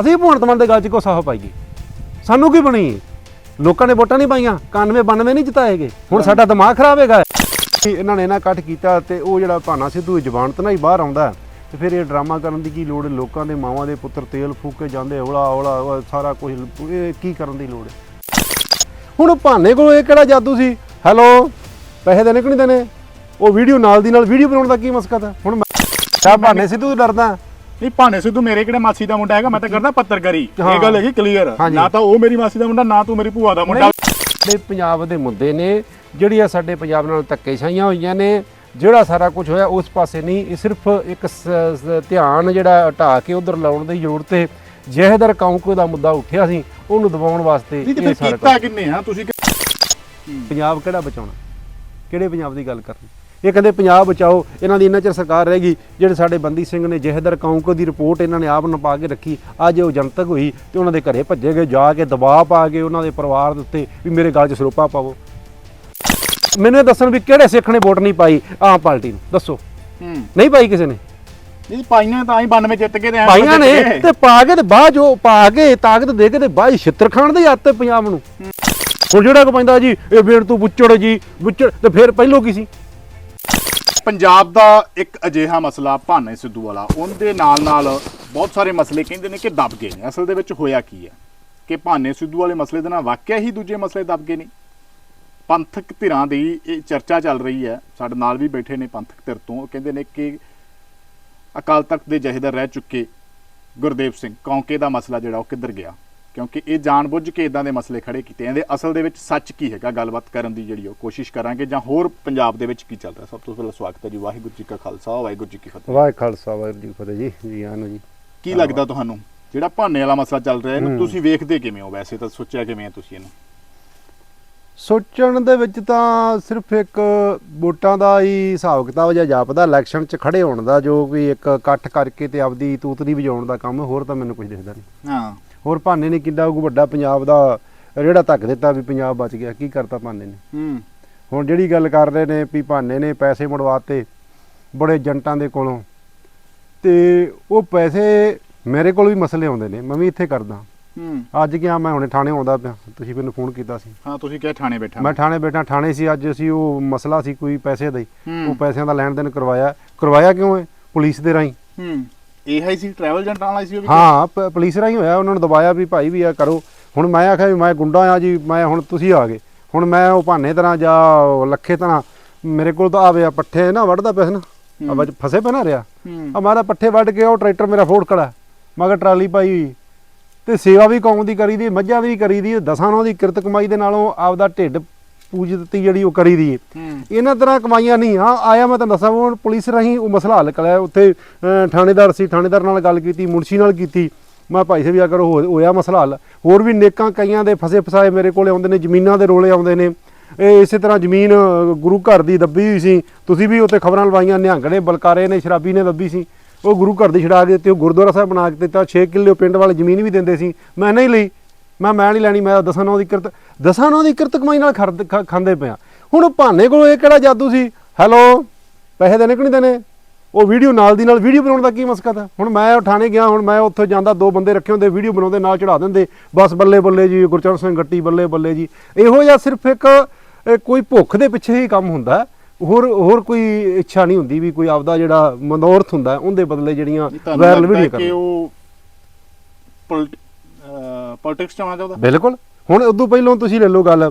ਅਸੀਂ ਭਗਵੰਤ ਮਾਨ ਦੇ ਗੱਲ 'ਚ ਕੋ ਸਾਹ ਪਾਈਏ। ਸਾਨੂੰ ਕੀ ਬਣੀ ਲੋਕਾਂ ਨੇ ਵੋਟਾਂ ਨਹੀਂ ਪਾਈਆਂ 91 92 ਨਹੀਂ ਜਿਤਾਏਗੇ। ਹੁਣ ਸਾਡਾ ਦਿਮਾਗ ਖਰਾਬ ਹੈਗਾ। ਇਹਨਾਂ ਨੇ ਇਹਨਾਂ ਕੱਟ ਕੀਤਾ ਤੇ ਉਹ ਜਿਹੜਾ ਭਾਨਾ ਸਿੱਧੂ ਜ਼ਬਾਨ ਤੋਂ ਨਾ ਹੀ ਬਾਹਰ ਆਉਂਦਾ ਤੇ ਫਿਰ ਇਹ ਡਰਾਮਾ ਕਰਨ ਦੀ ਕੀ ਲੋੜ? ਲੋਕਾਂ ਦੇ ਮਾਵਾਂ ਦੇ ਪੁੱਤਰ ਤੇਲ ਫੂਕ ਕੇ ਜਾਂਦੇ ਔਲਾ ਔਲਾ ਸਾਰਾ ਕੁਝ ਇਹ ਕੀ ਕਰਨ ਦੀ ਲੋੜ ਹੁਣ ਭਾਨੇ ਕੋਲ ਇਹ ਕਿਹੜਾ ਜਾਦੂ ਸੀ? ਹੈਲੋ ਪੈਸੇ ਦੇਣੇ ਕਿ ਨਹੀਂ ਦੇਣੇ? ਉਹ ਵੀਡੀਓ ਨਾਲ ਦੀ ਨਾਲ ਵੀਡੀਓ ਬਣਾਉਣ ਦਾ ਕੀ ਮਸਕਤ ਹੈ? ਹੁਣ ਮੈਂ ਭਾਨੇ ਸਿੱਧੂ ਡਰਦਾ? ਨਹੀਂ ਭਾਣੇ ਸਿੱਧੂ ਮੇਰੇ ਕਿਹੜੇ ਮਾਸੀ ਦਾ ਮੁੰਡਾ ਹੈਗਾ? ਮੈਂ ਤਾਂ ਕਰਦਾ ਪੱਤਰਕਾਰੀ। ਇਹ ਗੱਲ ਹੈਗੀ ਕਲੀਅਰ। ਨਾ ਤਾਂ ਉਹ ਮੇਰੀ ਮਾਸੀ ਦਾ ਮੁੰਡਾ ਨਾ ਤੂੰ ਮੇਰੀ ਭੂਆ ਦਾ ਮੁੰਡਾ। ਦੇ ਪੰਜਾਬ ਦੇ ਮੁੱਦੇ ਨੇ ਜਿਹੜੀਆਂ ਸਾਡੇ ਪੰਜਾਬ ਨਾਲ ਧੱਕੇਸ਼ਾਹੀਆਂ ਹੋਈਆਂ ਨੇ ਜਿਹੜਾ ਸਾਰਾ ਕੁਝ ਹੋਇਆ ਉਸ ਪਾਸੇ ਨਹੀਂ ਇਹ ਸਿਰਫ ਇੱਕ ਧਿਆਨ ਜਿਹੜਾ ਹਟਾ ਕੇ ਉਧਰ ਲਾਉਣ ਦੀ ਜ਼ਰੂਰਤ ਹੈ। ਜਹਦਰ ਕੌਂਕੋ ਦਾ ਮੁੱਦਾ ਉੱਠਿਆ ਸੀ ਉਹਨੂੰ ਦਬਾਉਣ ਵਾਸਤੇ ਇਹ ਸਾਰਾ ਕੀਤਾ ਕਿੰਨੇ ਆ? ਤੁਸੀਂ। ਪੰਜਾਬ ਕਿਹੜਾ ਬਚਾਉਣਾ? ਕਿਹੜੇ ਪੰਜਾਬ ਦੀ ਗੱਲ ਕਰਨੀ? ਇਹ ਕਹਿੰਦੇ ਪੰਜਾਬ ਬਚਾਓ ਇਹਨਾਂ ਦੀ ਇੰਨਾ ਚਿਰ ਸਰਕਾਰ ਰਹੇਗੀ ਜਿਹੜੇ ਸਾਡੇ ਬੰਦੀ ਸਿੰਘ ਨੇ ਜਹਦਰ ਕੌਂਕੋ ਦੀ ਰਿਪੋਰਟ ਇਹਨਾਂ ਨੇ ਆਪ ਨਪਾ ਕੇ ਰੱਖੀ ਅੱਜ ਉਹ ਜਨਤਕ ਹੋਈ ਤੇ ਉਹਨਾਂ ਦੇ ਘਰੇ ਭੱਜੇ ਗਏ ਜਾ ਕੇ ਦਬਾਅ ਪਾ ਕੇ ਉਹਨਾਂ ਦੇ ਪਰਿਵਾਰ ਦੇ ਉੱਤੇ ਵੀ ਮੇਰੇ ਗਲ 'ਚ ਸਰੋਪਾ ਪਾਵੋ। ਮੈਨੂੰ ਇਹ ਦੱਸਣ ਵੀ ਕਿਹੜੇ ਸਿੱਖ ਨੇ ਵੋਟ ਨਹੀਂ ਪਾਈ ਆਮ ਪਾਰਟੀ ਨੂੰ? ਦੱਸੋ। ਨਹੀਂ ਪਾਈ ਕਿਸੇ ਨੇ? ਨਹੀਂ ਪਾਈਆਂ ਤਾਂ ਹੀ 92 ਜਿੱਤ ਕੇ ਤੇ ਐਂ ਪਾਈਆਂ ਨੇ। ਤੇ ਪਾ ਕੇ ਤੇ ਬਾਅਦ ਜੋ ਪਾ ਕੇ ਤਾਕਤ ਦੇ ਕੇ ਤੇ ਬਾਅਦ ਛਿੱਤਰ ਖਾਣ ਦੇ ਆਤੇ ਪੰਜਾਬ ਨੂੰ। ਹੁਣ ਜਿਹੜਾ ਕੋ ਪੈਂਦਾ ਜੀ ਇਹ ਬੇੜ ਤੂੰ ਬੁੱਚੜ ਜੀ ਬੁੱਚੜ ਤੇ ਫਿਰ ਪਹਿਲੋਂ ਕੀ ਸੀ? ਪੰਜਾਬ ਦਾ ਇੱਕ ਅਜਿਹਾ ਮਸਲਾ ਭਾਨੇ ਸਿੱਧੂ ਵਾਲਾ, ਉਹਦੇ ਨਾਲ ਨਾਲ ਬਹੁਤ ਸਾਰੇ ਮਸਲੇ ਕਹਿੰਦੇ ਨੇ ਕਿ ਦਬ ਗਏ ਨੇ। ਅਸਲ ਦੇ ਵਿੱਚ ਹੋਇਆ ਕੀ ਹੈ? ਕਿ ਭਾਨੇ ਸਿੱਧੂ ਵਾਲੇ ਮਸਲੇ ਦੇ ਨਾਲ ਵਾਕਿਆ ਹੀ ਦੂਜੇ ਮਸਲੇ ਦਬ ਗਏ ਨੇ। ਪੰਥਕ ਧਿਰਾਂ ਦੀ ਇਹ ਚਰਚਾ ਚੱਲ ਰਹੀ ਹੈ। ਸਾਡੇ ਨਾਲ ਵੀ ਬੈਠੇ ਨੇ ਪੰਥਕ ਧਿਰ ਤੋਂ। ਉਹ ਕਹਿੰਦੇ ਨੇ ਕਿ ਅਕਾਲ ਤਖਤ ਦੇ ਜਹੇਦਾਰ ਰਹਿ ਚੁੱਕੇ ਗੁਰਦੇਵ ਸਿੰਘ। ਕੌਂਕੇ ਦਾ ਮਸਲਾ ਜਿਹੜਾ ਉਹ ਕਿੱਧਰ ਗਿਆ? ਕਿਉਂਕਿ ਇਹ ਜਾਣਬੁੱਝ ਕੇ ਇਦਾਂ ਦੇ ਮਸਲੇ ਖੜੇ ਕੀਤੇ ਇਹਦੇ ਅਸਲ ਦੇ ਵਿੱਚ ਸੱਚ ਕੀ ਹੈਗਾ? ਗੱਲਬਾਤ ਕਰਨ ਦੀ ਜਿਹੜੀ ਉਹ ਕੋਸ਼ਿਸ਼ ਕਰਾਂਗੇ ਜਾਂ ਹੋਰ ਪੰਜਾਬ ਦੇ ਵਿੱਚ ਕੀ ਚੱਲ ਰਿਹਾ? ਸਭ ਤੋਂ ਪਹਿਲਾਂ ਸਵਾਗਤ ਹੈ ਜੀ। ਵਾਹਿਗੁਰੂ ਜੀ ਕਾ ਖਾਲਸਾ ਵਾਹਿਗੁਰੂ ਜੀ ਕੀ ਫਤਿਹ। ਵਾਹਿ ਖਾਲਸਾ ਵਾਹਿਗੁਰੂ ਜੀ ਫਤਿਹ ਜੀ। ਜੀ ਆਨੂ ਜੀ। ਕੀ ਲੱਗਦਾ ਤੁਹਾਨੂੰ? ਜਿਹੜਾ ਭਾਨੇ ਵਾਲਾ ਮਸਲਾ ਚੱਲ ਰਿਹਾ ਇਹਨੂੰ ਤੁਸੀਂ ਵੇਖਦੇ ਕਿਵੇਂ ਹੋ? ਵੈਸੇ ਤਾਂ ਸੋਚਿਆ ਕਿਵੇਂ ਹੈ ਤੁਸੀਂ ਇਹਨੂੰ? ਸੋਚਣ ਦੇ ਵਿੱਚ ਤਾਂ ਸਿਰਫ ਇੱਕ ਵੋਟਾਂ ਦਾ ਹੀ ਹਿਸਾਬ ਕਿਤਾਬ ਜਾਂ ਜਾਪਦਾ। ਇਲੈਕਸ਼ਨ 'ਚ ਖੜੇ ਹੋਣ ਦਾ ਜੋ ਵੀ ਇੱਕ ਇਕੱਠ ਕਰਕੇ ਤੇ ਆਪਦੀ ਤੂਤਰੀ ਵਜਾਉਣ ਦਾ ਕੰਮ ਹੋਰ ਤਾਂ ਮੈਨੂੰ ਕੁਝ ਦਿਖਦਾ ਨਹੀਂ। ਹਾਂ। ਹੋਰ ਭਾਨੇ ਨੇ ਕਿੱਡਾ ਕੁ ਵੱਡਾ ਪੰਜਾਬ ਦਾ ਰੇੜਾ ਧੱਕ ਦਿੱਤਾ ਵੀ ਪੰਜਾਬ ਬਚ ਗਿਆ ਕੀ ਕਰਤਾ ਭਾਨੇ ਨੇ? ਹੂੰ। ਹੁਣ ਜਿਹੜੀ ਗੱਲ ਕਰ ਰਹੇ ਨੇ ਵੀ ਭਾਨੇ ਨੇ ਪੈਸੇ ਮੁੜਵਾਤੇ ਬੜੇ ਏਜੰਟਾਂ ਦੇ ਕੋਲੋਂ ਤੇ ਉਹ ਪੈਸੇ ਮੇਰੇ ਕੋਲ ਵੀ ਮਸਲੇ ਆਉਂਦੇ ਨੇ ਮੈਂ ਵੀ ਇੱਥੇ ਕਰਦਾ। ਹੂੰ। ਅੱਜ ਗਿਆ ਮੈਂ ਹੁਣੇ ਥਾਣੇ ਆਉਂਦਾ ਪਿਆ ਤੁਸੀਂ ਮੈਨੂੰ ਫੋਨ ਕੀਤਾ ਸੀ। ਹਾਂ ਤੁਸੀਂ ਕਿਹਾ ਥਾਣੇ ਬੈਠਾ ਮੈਂ ਥਾਣੇ ਬੈਠਾ ਥਾਣੇ ਸੀ ਅੱਜ ਅਸੀਂ ਉਹ ਮਸਲਾ ਸੀ ਕੋਈ ਪੈਸੇ ਦਾ ਹੀ। ਹੂੰ। ਉਹ ਪੈਸਿਆਂ ਦਾ ਲੈਣ ਦੇਣ ਕਰਵਾਇਆ ਕਰਵਾਇਆ ਕਿਉਂ ਹੈ? ਪੁਲਿਸ ਦੇ ਰਾਹੀਂ। ਹੂੰ। ਇਹ ਹੀ ਸੀ ਟਰੈਵਲ ਏਜੰਟਾਂ ਵਾਲਾ ਸੀ ਉਹ ਵੀ ਹਾਂ ਪ- ਪੁਲਿਸ ਰਾਹੀਂ ਹੋਇਆ ਉਹਨਾਂ ਨੂੰ ਦਬਾਇਆ ਵੀ ਭਾਈ ਵੀ ਆ ਕਰੋ। ਹੁਣ ਮੈਂ ਆਖਿਆ ਵੀ ਮੈਂ ਗੁੰਡਾ ਆ ਜੀ ਮੈਂ ਹੁਣ ਤੁਸੀਂ ਆ ਗਏ। ਹੁਣ ਮੈਂ ਉਹ ਭਾਨੇ ਤਰ੍ਹਾਂ ਜਾਂ ਉਹ ਲੱਖੇ ਤਰ੍ਹਾਂ ਮੇਰੇ ਕੋਲ ਤਾਂ ਆਵੇ ਆ ਪੱਠੇ ਨਾ ਵੱਢਦਾ ਪਿਆ ਸੀ ਨਾ। ਆ ਵਿੱਚ ਫਸੇ ਪਿਆ ਨਾ ਰਿਆ ਹੂੰ। ਆ ਮਾਰਾ ਪੱਠੇ ਵੱਢ ਕੇ ਉਹ ਟਰੈਕਟਰ ਮੇਰਾ ਫੋੜ ਖੜਾ। ਮਗਰ ਟਰਾਲੀ ਪਾਈ ਹੋਈ ਤੇ ਸੇਵਾ ਵੀ ਕੌਮ ਦੀ ਕਰੀ ਦੀ ਮੱਝਾਂ ਦੀ ਵੀ ਕਰੀ ਦੀ ਦਸਾਂ ਨੂੰ ਦੀ ਕਿਰਤ ਕਮਾਈ ਦੇ ਨਾਲੋਂ ਆਪਦਾ ਢਿੱਡ ਪੂਜਤ ਜਿਹੜੀ ਉਹ ਕਰੀ ਦੀ। ਹੈ। ਹੂੰ ਇਹਨਾਂ ਤਰ੍ਹਾਂ ਕਮਾਈਆਂ ਨਹੀਂ। ਆ ਆਇਆ ਮੈਂ ਤੁਹਾਨੂੰ ਦੱਸਾਂ ਉਹ ਪੁਲਿਸ ਰਾਹੀਂ ਉਹ ਮਸਲਾ ਹੱਲ ਕਰਿਆ। ਉੱਥੇ ਥਾਣੇਦਾਰ ਸੀ ਥਾਣੇਦਾਰ ਨਾਲ ਗੱਲ ਕੀਤੀ ਮੁਨਸ਼ੀ ਨਾਲ ਕੀਤੀ। ਮੈਂ ਭਾਈ ਸਾਹਿਬ ਅਗਰ ਹੋ- ਹੋਇਆ ਮਸਲਾ ਹੱਲ ਹੋਰ ਵੀ ਨੇਕਾਂ ਕਈਆਂ ਦੇ ਫਸੇ ਫਸਾਏ ਮੇਰੇ ਕੋਲੇ ਆਉਂਦੇ ਨੇ ਜ਼ਮੀਨਾਂ ਦੇ ਰੋਲੇ ਆਉਂਦੇ ਨੇ। ਇਹ ਇਸੇ ਤਰ੍ਹਾਂ ਜ਼ਮੀਨ ਗੁਰੂ ਘਰ ਦੀ ਦੱਬੀ ਹੋਈ ਸੀ। ਤੁਸੀਂ ਵੀ ਉੱਥੇ ਖਬਰਾਂ ਲਵਾਈਆਂ ਨਿਹੰਗੜੇ ਬਲਕਾਰੇ ਨੇ ਸ਼ਰਾਬੀ ਨੇ ਦੱਬੀ ਸੀ। ਉਹ ਗੁਰੂ ਘਰ ਦੀ ਛਡਾ ਕੇ ਤੇ ਉਹ ਗੁਰਦੁਆਰਾ ਸਾਹਿਬ ਬਣਾ ਕੇ ਦਿੱਤਾ। 6 ਕਿੱਲੇ ਪਿੰਡ ਵਾਲੇ ਜ਼ਮੀਨ ਵੀ ਦਿੰਦੇ ਸੀ। ਮੈਂ ਨਹੀਂ ਲਈ। ਮੈਂ ਮੈਂ ਨਹੀਂ ਲੈਣੀ ਮੈਂ ਤਾਂ ਦਸਾਂ ਨੌ ਦੀ ਕਿਰਤ। ਦਸਾਂ ਨੌ ਦੀ ਕਿਰਤ ਕਮਾਈ ਨਾਲ ਖਾਂਦੇ ਪਿਆ ਹੁਣ ਭਾਨੇ ਕੋਲ ਇਹ ਕਿਹੜਾ ਜਾਦੂ ਸੀ? ਹੈਲੋ ਪੈਸੇ ਦੇਣੇ ਕਿ ਨਹੀਂ ਦੇਣੇ। ਉਹ ਵੀਡੀਓ ਨਾਲ ਦੀ ਨਾਲ ਵੀਡੀਓ ਬਣਾਉਣ ਦਾ ਕੀ ਮਸਕਤ ਹੈ ਹੁਣ ਮੈਂ ਉਠਾਣੇ ਗਿਆ ਹੁਣ ਮੈਂ ਉੱਥੇ ਜਾਂਦਾ ਦੋ ਬੰਦੇ ਰੱਖੇ ਹੁੰਦੇ ਵੀਡੀਓ ਬਣਾਉਂਦੇ ਨਾਲ ਚੜਾ ਦਿੰਦੇ। ਬਸ ਬੱਲੇ ਬੱਲੇ ਜੀ ਗੁਰਚਰਨ ਸਿੰਘ ਗੱਟੀ ਬੱਲੇ ਬੱਲੇ ਜੀ। ਇਹੋ ਜਿਹਾ ਸਿਰਫ ਇੱਕ ਕੋਈ ਭੁੱਖ ਦੇ ਪਿੱਛੇ ਹੀ ਕੰਮ ਹੁੰਦਾ। ਹੈ। ਹੋਰ ਹੋਰ ਕੋਈ ਇੱਛਾ ਨਹੀਂ ਹੁੰਦੀ ਵੀ ਕੋਈ ਆਪਦਾ ਜਿਹੜਾ ਮਨੋਰਥ ਹੁੰਦਾ ਉਹਦੇ ਬਦਲੇ ਜਿਹੜੀਆਂ ਵਾਇਰਲ ਵੀਡੀਓ ਹੈ ਕਰਨਾ ਕਿ ਉਹ ਪੋਲਿਟਿਕਸ ਚ ਆਉਣਾ ਚਾਹੁੰਦਾ? ਬਿਲਕੁਲ। ਹੁਣ ਉਦੋਂ ਪਹਿਲਾਂ ਤੁਸੀਂ ਲੈ ਲਓ ਗੱਲ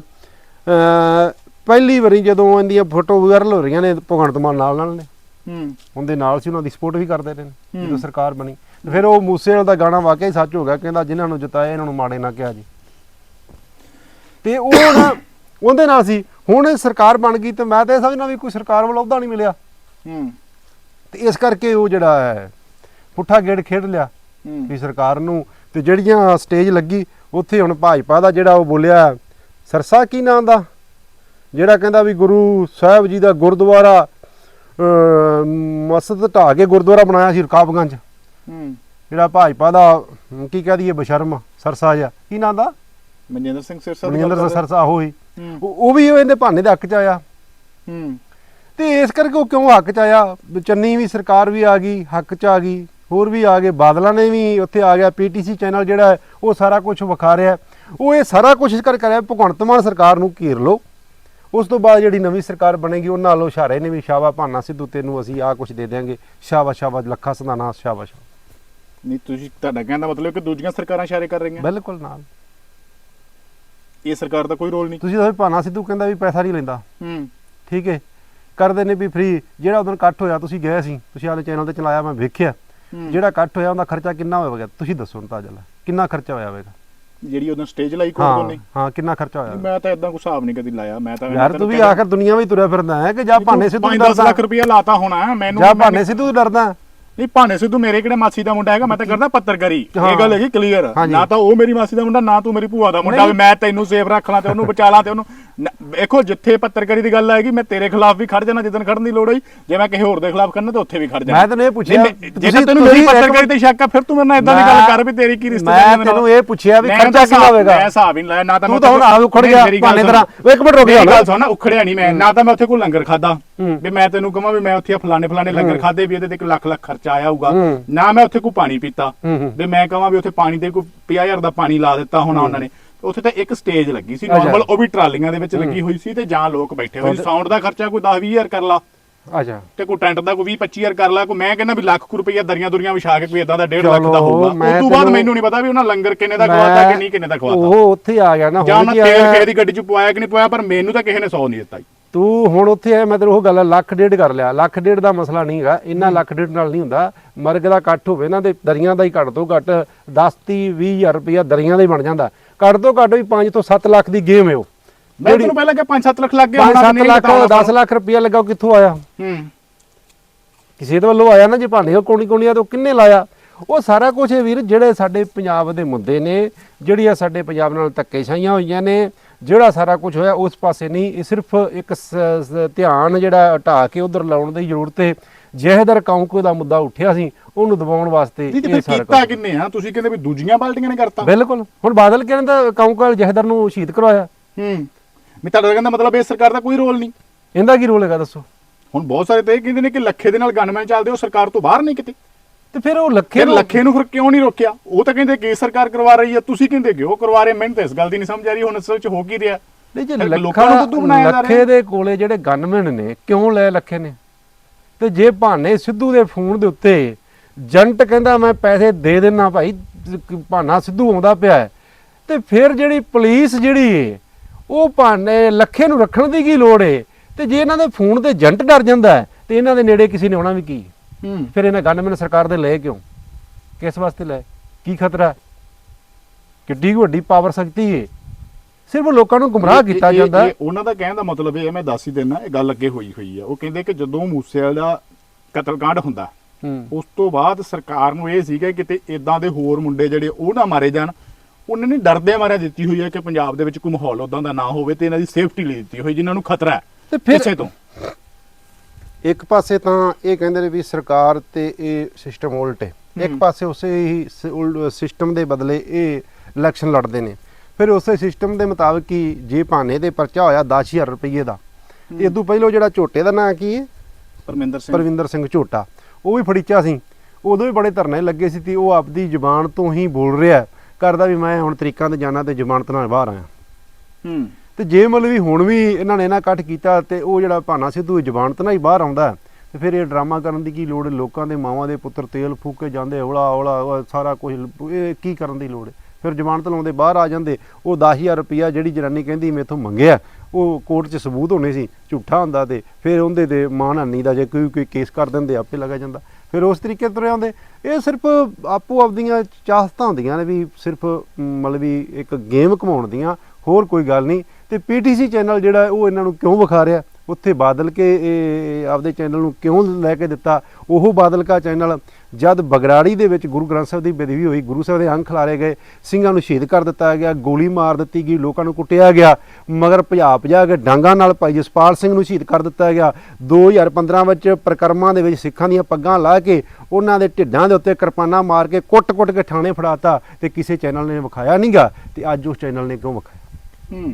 ਪਹਿਲੀ ਵਾਰੀ ਜਦੋਂ ਇਹਦੀਆਂ ਫੋਟੋ ਵਾਇਰਲ ਹੋ ਰਹੀਆਂ ਨੇ ਭਗਵੰਤ ਮਾਨ ਨਾਲ ਨਾਲ ਨੇ। ਹੂੰ। ਉਹਦੇ ਨਾਲ ਸੀ ਉਹਨਾਂ ਦੀ ਸਪੋਰਟ ਵੀ ਕਰਦੇ ਰਹੇ ਨੇ ਜਦੋਂ ਸਰਕਾਰ ਬਣੀ। ਫਿਰ ਉਹ ਮੂਸੇ ਵਾਲਾ ਦਾ ਗਾਣਾ ਵਾਕਿਆ ਹੀ ਸੱਚ ਹੋ ਗਿਆ ਕਹਿੰਦਾ ਜਿਨ੍ਹਾਂ ਨੂੰ ਜਿਤਾਇਆ ਇਹਨਾਂ ਨੂੰ ਮਾੜੇ ਨਾ ਕਿਹਾ ਜੀ। ਤੇ ਉਹ ਨਾ ਉਹਦੇ ਨਾਲ ਸੀ। ਹੁਣ ਸਰਕਾਰ ਬਣ ਗਈ ਤੇ ਮੈਂ ਤਾਂ ਇਹ ਸਮਝਣਾ ਵੀ ਕੋਈ ਸਰਕਾਰ ਵੱਲੋਂ ਅਹੁਦਾ ਨਹੀਂ ਮਿਲਿਆ। ਹੂੰ। ਤੇ ਇਸ ਕਰਕੇ ਉਹ ਜਿਹੜਾ ਹੈ ਪੁੱਠਾ ਗੇੜ ਖੇਡ ਲਿਆ ਵੀ ਸਰਕਾਰ ਨੂੰ। ਤੇ ਜਿਹੜੀਆਂ ਸਟੇਜ ਲੱਗੀ ਉੱਥੇ ਹੁਣ ਭਾਜਪਾ ਦਾ ਜਿਹੜਾ ਉਹ ਬੋਲਿਆ ਸਰਸਾ ਕੀ ਨਾਂ ਦਾ? ਜਿਹੜਾ ਕਹਿੰਦਾ ਵੀ ਗੁਰੂ ਸਾਹਿਬ ਜੀ ਦਾ ਗੁਰਦੁਆਰਾ ਮਸਜਿਦ ਢਾਹ ਕੇ ਗੁਰਦੁਆਰਾ ਬਣਾਇਆ ਸੀ ਰਕਾਬਗੰਜ ਹੂੰ। ਜਿਹੜਾ ਭਾਜਪਾ ਦਾ ਕੀ ਕਹਿ ਦਈਏ ਬਸ਼ਰਮ ਸਰਸਾ ਜਿਹਾ। ਕੀ ਨਾਂ ਦਾ? ਮਨਜਿੰਦਰ ਸਿੰਘ ਸਿਰਸਾ ਰਹੇ? ਸਰਸਾ ਹੋਈ ਹੂੰ। ਉਹ ਵੀ ਇਹਦੇ ਭਾਨੇ ਦੇ ਹੱਕ ਚ ਆਇਆ। ਹੂੰ। ਤੇ ਇਸ ਕਰਕੇ ਉਹ ਕਿਉਂ ਹੱਕ ਚ ਆਇਆ? ਚੰਨੀ ਵੀ ਸਰਕਾਰ ਵੀ ਆ ਗਈ ਹੱਕ ਚ ਆ ਗਈ। ਹੋਰ ਵੀ ਆ ਗਏ ਬਾਦਲਾਂ ਨੇ ਵੀ ਉੱਥੇ ਆ ਗਿਆ ਪੀਟੀਸੀ ਚੈਨਲ ਜਿਹੜਾ ਹੈ, ਉਹ ਸਾਰਾ ਕੁਝ ਵਿਖਾ ਰਿਹਾ। ਉਹ ਇਹ ਸਾਰਾ ਕੋਸ਼ਿਸ਼ ਕਰ ਕਰਿਆ ਭਗਵੰਤ ਮਾਨ ਸਰਕਾਰ ਨੂੰ ਘੇਰ ਲਓ। ਉਸ ਤੋਂ ਬਾਅਦ ਜਿਹੜੀ ਨਵੀਂ ਸਰਕਾਰ ਬਣੇਗੀ ਉਹਨਾਂ ਨਾਲੋਂ ਇਸ਼ਾਰੇ ਨੇ ਵੀ ਸ਼ਾਬਾ ਭਾਨਾ ਸਿੱਧੂ ਤੈਨੂੰ ਅਸੀਂ ਆਹ ਕੁਝ ਦੇ ਦਿਆਂਗੇ। ਸ਼ਾਬਾ ਸ਼ਾਬਾ ਲੱਖਾ ਸੰਧਾਨਾ ਸ਼ਾਬਾ ਨਹੀਂ ਤੁਸੀਂ ਤੁਹਾਡਾ ਕਹਿਣ ਦਾ ਮਤਲਬ ਕਿ ਦੂਜੀਆਂ ਸਰਕਾਰਾਂ ਇਸ਼ਾਰੇ ਕਰ ਰਹੀਆਂ? ਬਿਲਕੁਲ ਨਾਲ। ਇਹ ਸਰਕਾਰ ਦਾ ਕੋਈ ਰੋਲ ਨਹੀਂ? ਤੁਸੀਂ ਦੱਸੋ ਭਾਨਾ ਸਿੱਧੂ ਕਹਿੰਦਾ ਵੀ ਪੈਸਾ ਨਹੀਂ ਲੈਂਦਾ। ਹੂੰ। ਠੀਕ ਹੈ। ਕਰਦੇ ਨੇ ਵੀ ਫ੍ਰੀ ਜਿਹੜਾ ਉਦੋਂ ਇਕੱਠ ਹੋਇਆ ਤੁਸੀਂ ਗਏ ਸੀ। ਤੁਸੀਂ ਆਪਣੇ ਚੈਨਲ ਤੇ ਚਲਾਇਆ ਮੈਂ ਵੇਖਿਆ। ਜਿਹੜਾ ਇਕੱਠ ਹੋਇਆ ਉਹਦਾ ਖਰਚਾ ਕਿੰਨਾ ਹੋਵੇਗਾ? ਤੁਸੀਂ ਦੱਸੋ ਹੁਣ ਤਾਂ ਜਲਾ ਕਿੰਨਾ ਖਰਚਾ ਹੋਇਆ ਹੋਵੇਗਾ? ਜਿਹੜੀ ਉਹਨਾਂ ਸਟੇਜ ਲਾਈ ਕੋਲ ਨਹੀਂ ਹਾਂ ਕਿੰਨਾ ਖਰਚਾ ਹੋਇਆ? ਮੈਂ ਤਾਂ ਇਦਾਂ ਕੋਈ ਹਿਸਾਬ ਨਹੀਂ ਕਦੀ ਲਾਇਆ। ਮੈਂ ਤਾਂ ਯਾਰ ਤੂੰ ਵੀ ਆਖਰ ਦੁਨੀਆ ਵਿੱਚ ਤੁਰਿਆ ਫਿਰਦਾ ਹੈ ਕਿ ਜਾਂ ਭਾਨੇ ਸਿੱਧੂ ਤੋਂ 5 ਲੱਖ ਡਰਦਾ ਰੁਪਇਆ ਲਾਤਾ ਹੋਣਾ ਮੈਨੂੰ ਜਾਂ ਭਾਨੇ ਸਿੱਧੂ ਡਰਦਾ? ਨਹੀਂ ਭਾਨੇ ਸਿੱਧੂ ਮੇਰੇ ਕਿਹੜੇ ਮਾਸੀ ਦਾ ਮੁੰਡਾ ਹੈਗਾ? ਮੈਂ ਤਾਂ ਕਰਦਾ ਪੱਤਰਕਾਰੀ। ਇਹ ਗੱਲ ਹੈਗੀ ਕਲੀਅਰ। ਨਾ ਤਾਂ ਉਹ ਮੇਰੀ ਮਾਸੀ ਦਾ ਮੁੰਡਾ ਨਾ ਤੂੰ ਮੇਰੀ ਭੂਆ ਦਾ ਮੁੰਡਾ। ਵੀ ਮੈਂ ਤੈਨੂੰ ਸੇਫ ਰੱਖ ਲਾਂ ਤੇ ਉਹਨੂੰ ਬਚਾ ਲਾਂ ਤੇ ਉਹਨੂੰ ਵੇਖੋ ਜਿੱਥੇ ਪੱਤਰਕਾਰੀ ਦੀ ਗੱਲ ਆਏਗੀ ਮੈਂ ਤੇਰੇ ਖਿਲਾਫ ਵੀ ਖੜ ਜਾਣਾ ਜਿੱਦਣ ਖੜਨ ਦੀ ਲੋੜ ਹੋਈ ਜੇ ਮੈਂ ਕਿਸੇ ਹੋਰ ਦੇ ਖਿਲਾਫ ਕਰਨਾ ਤੇ ਉੱਥੇ ਵੀ ਖੜ ਜਾਣਾ ਮੈਂ ਤੈਨੂੰ ਇਹ ਪੁੱਛਿਆ, ਜੇ ਤੈਨੂੰ ਮੇਰੀ ਪੱਤਰਕਾਰੀ ਤੇ ਸ਼ੱਕ ਆ ਫਿਰ ਤੂੰ ਮੇਰੇ ਨਾਲ ਇਦਾਂ ਦੀ ਗੱਲ ਕਰ ਵੀ ਤੇਰੀ ਕੀ ਰਿਸ਼ਤੇਦਾਰੀ ਮੈਂ? ਤੈਨੂੰ ਇਹ ਪੁੱਛਿਆ ਵੀ ਖਰਚਾ ਕਿੰਨਾ ਹੋਵੇਗਾ ਮੈਂ ਹਿਸਾਬ ਹੀ ਨਹੀਂ ਲਾਇਆ ਨਾ ਤਾਂ ਤੂੰ ਮੈਂ ਤਾਂ ਹੁਣ ਉਖੜ ਗਿਆ ਸੁਣ। ਤਰ੍ਹਾਂ ਇੱਕ ਮਿੰਟ ਰੁਕ ਜਾ ਗੱਲ ਸੁਣ ਉਖੜਿਆ ਨਹੀਂ ਮੈਂ ਨਾ ਤਾਂ ਮੈਂ ਉੱਥੇ ਕੋਈ ਲੰਗਰ ਖਾਦਾ। ਵੀ ਮੈਂ ਤੈਨੂੰ ਕਹਾਂ ਵੀ ਮੈਂ ਉੱਥੇ ਫਲਾਣੇ ਫਲਾਣੇ ਲੰਗਰ ਖਾਦੇ ਵੀ ਇਹਦੇ ਤੇ ਇੱਕ ਲੱਖ ਲੱਖ ਖਰਚਾ ਆਇਆ ਹੋਊਗਾ। ਨਾ ਮੈਂ ਉੱਥੇ ਕੋਈ ਪਾਣੀ ਪੀਤਾ। ਵੀ ਮੈਂ ਕਹਾਂ ਵੀ ਉੱਥੇ ਪਾਣੀ ਦੇ ਕੋਈ 50000 ਦਾ ਪਾਣੀ ਲਾ ਦਿੱਤਾ ਹੋਣਾ ਉਹਨਾਂ ਨੇ ਉੱਥੇ ਤਾਂ ਇੱਕ ਸਟੇਜ ਲੱਗੀ ਸੀ। ਨਾਰਮਲ ਉਹ ਵੀ ਟਰਾਲੀਆਂ ਦੇ ਵਿੱਚ ਲੱਗੀ ਹੋਈ ਸੀ ਤੇ ਜਾਂ ਲੋਕ ਬੈਠੇ ਹੋਏ ਸੀ। ਸਾਊਂਡ ਦਾ ਖਰਚਾ ਕੋਈ 10 20000 ਕਰ ਲਾ। ਅੱਛਾ। ਤੇ ਕੋਈ ਟੈਂਟ ਦਾ ਕੋਈ 20 25000 ਕਰ ਲਾ। ਕੋਈ ਮੈਂ ਕਹਿੰਦਾ ਵੀ ਲੱਖ ਕੁ ਰੁਪਈਆ ਦਰੀਆਂ ਦੁਰੀਆਂ ਵਿਛਾ ਕੇ ਕੋਈ ਇਦਾਂ ਦਾ 1.5 ਲੱਖ ਦਾ ਹੋਊਗਾ। ਉਸ ਤੋਂ ਬਾਅਦ ਮੈਨੂੰ ਨਹੀਂ ਪਤਾ ਵੀ ਉਹਨਾਂ ਲੰਗਰ ਕਿੰਨੇ ਦਾ ਖਵਾਤਾ ਕਿ ਨਹੀਂ ਕਿੰਨੇ ਦਾ ਖਵਾਤਾ। ਉਹ ਉੱਥੇ ਆ ਗਿਆ ਨਾ ਕੀ ਆ ਤੇਲ ਕਿਸੇ ਦੀ ਗੱਡੀ 'ਚ ਪਵਾਇਆ ਕਿ ਨਹੀਂ ਪਵਾਇਆ ਪਰ ਮੈਨੂੰ ਤਾਂ ਕਿਸੇ ਨੇ 100 ਨਹੀਂ ਦਿੱਤਾ। ਤੂੰ ਹੁਣ ਉੱਥੇ ਹੈ ਮੈਂ ਤੈਨੂੰ ਉਹ ਗੱਲ ਲੱਖ ਡੇਢ ਕਰ ਲਿਆ। ਲੱਖ ਡੇਢ ਦਾ ਮਸਲਾ ਨਹੀਂ ਹੈਗਾ। ਇੰਨਾ ਲੱਖ ਡੇਢ ਨਾਲ ਨਹੀਂ ਹੁੰਦਾ। ਮਰਗ ਦਾ ਇਕੱਠ ਹੋਵੇ ਨਾ ਤੇ ਦਰੀਆਂ ਦਾ ਹੀ ਘੱਟ ਤੋਂ ਘੱਟ 10 30 20000 ਰੁਪਇਆ ਦਰੀਆਂ ਦਾ ਹੀ ਬਣ ਜਾਂਦਾ। ਘੱਟ ਤੋਂ ਘੱਟ ਵੀ 5 ਤੋਂ 7 ਲੱਖ ਦੀ ਗੇਮ ਹੈ ਉਹ। ਮੈਂ ਤੈਨੂੰ ਪਹਿਲਾਂ ਕਿ 5-7 ਲੱਖ ਲੱਗ ਗਿਆ 5 ਹੋਣਾ, 7 ਨਹੀਂ ਲੱਖ ਬਤਾਉਣਾ 10 ਲੱਖ ਰੁਪਇਆ ਲੱਗਾ ਉਹ ਕਿੱਥੋਂ ਆਇਆ? ਹੂੰ। ਕਿਸੇ ਦੇ ਵੱਲੋਂ ਆਇਆ ਨਾ ਜੇ ਭਾਂਡੇ ਉਹ ਕੋਣੀ ਕੋਣੀਆਂ ਤੇ ਕਿੰਨੇ ਲਾਇਆ? ਉਹ ਸਾਰਾ ਕੁਝ ਇਹ ਵੀਰ ਜਿਹੜੇ ਸਾਡੇ ਪੰਜਾਬ ਦੇ ਮੁੱਦੇ ਨੇ ਜਿਹੜੀਆਂ ਸਾਡੇ ਪੰਜਾਬ ਨਾਲ ਧੱਕੇਸ਼ਾਹੀਆਂ ਹੋਈਆਂ ਨੇ ਜਿਹੜਾ ਸਾਰਾ ਕੁਝ ਹੋਇਆ ਉਸ ਪਾਸੇ ਨਹੀਂ ਇਹ ਸਿਰਫ ਇੱਕ ਧਿਆਨ ਜਿਹੜਾ ਹਟਾ ਕੇ ਉਧਰ ਲਾਉਣ ਦੀ ਜ਼ਰੂਰਤ ਹੈ। ਜਹਦਰ ਕੌਂਕੋ ਦਾ ਮੁੱਦਾ ਉੱਠਿਆ ਸੀ ਉਹਨੂੰ ਦਬਾਉਣ ਵਾਸਤੇ ਇਹ ਸਾਰਾ ਕੀਤਾ। ਕਿੰਨੇ ਆ? ਤੁਸੀਂ ਕਹਿੰਦੇ ਵੀ ਦੂਜੀਆਂ ਪਾਰਟੀਆਂ ਨੇ ਕਰਤਾ। ਬਿਲਕੁਲ। ਹੁਣ ਬਾਦਲ ਕਹਿੰਦੇ ਕੌਂਕੋ ਜਹਦਰ ਨੂੰ ਸ਼ਹੀਦ ਕਰਵਾਇਆ? ਹੂੰ। ਵੀ ਤੁਹਾਡਾ ਕਹਿੰਦਾ ਮਤਲਬ ਇਸ ਸਰਕਾਰ ਦਾ ਕੋਈ ਰੋਲ ਨਹੀਂ। ਇਹਦਾ ਕੀ ਰੋਲ ਹੈਗਾ ਦੱਸੋ? ਹੁਣ ਬਹੁਤ ਸਾਰੇ ਤਾਂ ਇਹ ਕਹਿੰਦੇ ਨੇ ਕਿ ਲੱਖੇ ਦੇ ਨਾਲ ਗਨਮੈਨ ਚੱਲਦੇ ਉਹ ਸਰਕਾਰ ਤੋਂ ਬਾਹਰ ਨਹੀਂ ਕਿਤੇ। ਤੇ ਫਿਰ ਉਹ ਲੱਖੇ ਫਿਰ ਲੱਖੇ ਨੂੰ ਫਿਰ ਕਿਉਂ ਨਹੀਂ ਰੋਕਿਆ? ਉਹ ਤਾਂ ਕਹਿੰਦੇ ਕਿ ਸਰਕਾਰ ਕਰਵਾ ਰਹੀ ਹੈ ਤੁਸੀਂ ਕਹਿੰਦੇ ਕਿ ਉਹ ਕਰਵਾ ਰਹੇ ਮੈਨੂੰ ਤਾਂ ਇਸ ਗੱਲ ਦੀ ਨਹੀਂ ਸਮਝ ਆ ਰਹੀ ਹੁਣ ਅਸਲ ਵਿੱਚ ਹੋ ਕੀ ਨਹੀਂ ਜੇ ਲੱਖਾਂ ਨੂੰ ਰਿਹਾ। ਲੱਖੇ ਦੇ ਕੋਲੇ ਜਿਹੜੇ ਗਨਮੈਨ ਨੇ ਕਿਉਂ ਲੈ ਲੱਖੇ ਨੇ? ਤੇ ਜੇ ਭਾਨੇ ਸਿੱਧੂ ਦੇ ਫੋਨ ਦੇ ਉੱਤੇ ਜੰਟ ਕਹਿੰਦਾ ਮੈਂ ਪੈਸੇ ਦੇ ਦੇਣਾ ਭਾਈ ਭਾਨਾ ਸਿੱਧੂ ਆਉਂਦਾ ਪਿਆ ਤੇ ਫਿਰ ਜਿਹੜੀ ਪੁਲਿਸ ਜਿਹੜੀ ਏ ਉਹ ਭਾਨੇ ਲੱਖੇ ਨੂੰ ਰੱਖਣ ਦੀ ਕੀ ਲੋੜ ਏ? ਤੇ ਜੇ ਇਹਨਾਂ ਦੇ ਫੋਨ ਤੇ ਜੰਟ ਡਰ ਜਾਂਦਾ ਤੇ ਇਹਨਾਂ ਦੇ ਨੇੜੇ ਕਿਸੇ ਨੇ ਆਉਣਾ ਵੀ ਕੀ? ਫਿਰ ਇਹਨਾਂ ਗਨਮੈਨ ਸਰਕਾਰ ਦੇ ਲਏ ਕਿਉਂ? ਕਿਸ ਵਾਸਤੇ ਲਏ? ਕੀ ਖਤਰਾ? ਕਿੱਡੀ ਵੱਡੀ ਪਾਵਰ ਸ਼ਕਤੀ ਏ। ਸਿਰਫ ਲੋਕਾਂ ਨੂੰ ਗੁੰਮਰਾਹ ਕੀਤਾ ਜਾਂਦਾ ਉਹਨਾਂ ਦਾ ਕਹਿਣ ਦਾ ਮਤਲਬ ਇਹ ਹੈ ਮੈਂ ਦੱਸ ਹੀ ਦਿੰਦਾ ਇਹ ਗੱਲ ਅੱਗੇ ਹੋਈ ਹੋਈ ਆ ਉਹ ਕਹਿੰਦੇ ਕਿ ਜਦੋਂ ਮੂਸੇ ਵਾਲਾ ਕਤਲकांड ਹੁੰਦਾ ਹੂੰ। ਉਸ ਤੋਂ ਬਾਅਦ ਸਰਕਾਰ ਨੂੰ ਇਹ ਸੀਗਾ ਕਿ ਕਿਤੇ ਇਦਾਂ ਦੇ ਹੋਰ ਮੁੰਡੇ ਜਿਹੜੇ ਉਹ ਨਾ ਮਾਰੇ ਜਾਣ। ਉਹਨਾਂ ਨੇ ਡਰਦੇ ਮਾਰਿਆ ਦਿੱਤੀ ਹੋਈ ਹੈ ਕਿ ਪੰਜਾਬ ਦੇ ਵਿੱਚ ਕੋਈ ਮਾਹੌਲ ਉਦਾਂ ਦਾ ਨਾ ਹੋਵੇ ਤੇ ਇਹਨਾਂ ਦੀ ਸੇਫਟੀ ਲਈ ਦਿੱਤੀ ਹੋਈ ਜਿਨ੍ਹਾਂ ਨੂੰ ਖਤਰਾ ਹੈ ਤੇ ਫਿਰ- ਕਿਸੇ ਤੋਂ। ਇੱਕ ਪਾਸੇ ਤਾਂ ਇਹ ਕਹਿੰਦੇ ਨੇ ਵੀ ਸਰਕਾਰ ਤੇ ਇਹ ਸਿਸਟਮ ਉਲਟ ਹੈ। ਇੱਕ ਹੂੰ। ਪਾਸੇ ਉਸੇ ਹੀ ਸਿਸਟਮ ਦੇ ਬਦਲੇ ਇਹ ਇਲੈਕਸ਼ਨ ਲੜਦੇ ਨੇ। ਫਿਰ ਉਸੇ ਸਿਸਟਮ ਦੇ ਮੁਤਾਬਕ ਹੀ ਜੇ ਭਾਨੇ ਦੇ ਪਰਚਾ ਹੋਇਆ 10000 ਰੁਪਏ ਦਾ। ਇਹ ਤੋਂ ਪਹਿਲਾਂ ਜਿਹੜਾ ਝੋਟੇ ਦਾ ਨਾਂ ਕੀ ਹੈ? ਪਰਮਿੰਦਰ ਸਿੰਘ। ਪਰਵਿੰਦਰ ਸਿੰਘ ਝੋਟਾ। ਉਹ ਵੀ ਫੜੀਚਾ ਸੀ। ਉਦੋਂ ਵੀ ਬੜੇ ਧਰਨੇ ਲੱਗੇ ਸੀ ਤੇ ਉਹ ਆਪਦੀ ਜ਼ੁਬਾਨ ਤੋਂ ਹੀ ਬੋਲ ਰਿਹਾ ਕਰਦਾ ਵੀ ਮੈਂ ਹੁਣ ਤਰੀਕਾਂ ਤੇ ਜਾਣਾ ਤੇ ਜ਼ਮਾਨਤ ਨਾਲ ਬਾਹਰ ਆਇਆ। ਹੂੰ। ਤੇ ਜੇ ਮਤਲਬ ਵੀ ਹੁਣ ਵੀ ਇਹਨਾਂ ਨੇ ਇਹਨਾਂ ਕੱਟ ਕੀਤਾ ਤੇ ਉਹ ਜਿਹੜਾ ਭਾਨਾ ਸਿੱਧੂ ਜ਼ਬਾਨਤ ਨਾਲ ਹੀ ਬਾਹਰ ਆਉਂਦਾ ਤੇ ਫਿਰ ਇਹ ਡਰਾਮਾ ਕਰਨ ਦੀ ਕੀ ਲੋੜ? ਲੋਕਾਂ ਦੇ ਮਾਵਾਂ ਦੇ ਪੁੱਤਰ ਤੇਲ ਫੂਕ ਕੇ ਜਾਂਦੇ ਔਲਾ ਔਲਾ ਉਹ ਸਾਰਾ ਕੁਝ ਇਹ ਕੀ ਕਰਨ ਦੀ ਲੋੜ ਹੈ? ਫਿਰ ਜ਼ਮਾਨਤ ਲਾਉਂਦੇ ਬਾਹਰ ਆ ਜਾਂਦੇ, ਉਹ 10000 ਰੁਪਿਆ ਜਿਹੜੀ ਜਨਾਨੀ ਕਹਿੰਦੀ ਮੇਥੋਂ ਮੰਗਿਆ, ਉਹ ਕੋਰਟ 'ਚ ਸਬੂਤ ਹੋਣੇ ਸੀ, ਝੂਠਾ ਹੁੰਦਾ ਤੇ ਫਿਰ ਉਹਦੇ ਤੇ ਮਾਨਹਾਨੀ ਦਾ ਜੇ ਕੋਈ ਕੋਈ ਕੇਸ ਕਰ ਦਿੰਦੇ, ਆਪੇ ਲੱਗਾ ਜਾਂਦਾ। ਫਿਰ ਉਸ ਤਰੀਕੇ ਤੁਰੇ ਆਉਂਦੇ ਇਹ ਸਿਰਫ ਆਪੋ ਆਪਦੀਆਂ ਚਾਹਤਾਂ ਹੁੰਦੀਆਂ ਨੇ ਵੀ ਸਿਰਫ ਮਤਲਬ ਵੀ ਇੱਕ ਗੇਮ ਕਮਾਉਣ ਦੀਆਂ, ਹੋਰ ਕੋਈ ਗੱਲ ਨਹੀਂ। ਤੇ ਪੀਟੀਸੀ ਚੈਨਲ ਜਿਹੜਾ ਉਹ ਇਹਨਾਂ ਨੂੰ ਕਿਉਂ ਵਿਖਾ ਰਿਹਾ? ਉੱਥੇ ਬਾਦਲ ਕੇ ਇਹ ਆਪਦੇ ਚੈਨਲ ਨੂੰ ਕਿਉਂ ਲੈ ਕੇ ਦਿੱਤਾ? ਉਹ ਬਾਦਲ ਕਾ ਚੈਨਲ ਜਦ ਬਗਰਾੜੀ ਦੇ ਵਿੱਚ ਗੁਰੂ ਗ੍ਰੰਥ ਸਾਹਿਬ ਦੀ ਬੇਦਬੀ ਹੋਈ, ਗੁਰੂ ਸਾਹਿਬ ਦੇ ਅੰਗ ਖਿਲਾਰੇ ਗਏ, ਸਿੰਘਾਂ ਨੂੰ ਸ਼ਹੀਦ ਕਰ ਦਿੱਤਾ ਗਿਆ, ਗੋਲੀ ਮਾਰ ਦਿੱਤੀ ਗਈ, ਲੋਕਾਂ ਨੂੰ ਕੁੱਟਿਆ ਗਿਆ, ਮਗਰ ਭਜਾ ਭਜਾ ਕੇ ਡਾਂਗਾ ਨਾਲ ਭਾਈ ਜਸਪਾਲ ਸਿੰਘ ਨੂੰ ਸ਼ਹੀਦ ਕਰ ਦਿੱਤਾ ਗਿਆ। 2015 ਵਿੱਚ ਪ੍ਰਕਰਮਾਂ ਦੇ ਵਿੱਚ ਸਿੱਖਾਂ ਦੀਆਂ ਪੱਗਾਂ ਲਾ ਕੇ ਉਹਨਾਂ ਦੇ ਢਿੱਡਾਂ ਦੇ ਉੱਤੇ ਕਿਰਪਾਨਾਂ ਮਾਰ ਕੇ ਕੁੱਟ-ਕੁੱਟ ਕੇ ਥਾਣੇ ਫੜਾਤਾ ਤੇ ਕਿਸੇ ਚੈਨਲ ਨੇ ਵਿਖਾਇਆ ਨਹੀਂਗਾ ਤੇ ਅੱਜ ਉਸ ਚੈਨਲ ਨੇ ਕਿਉਂ ਵਿਖਾਇਆ? ਹੂੰ।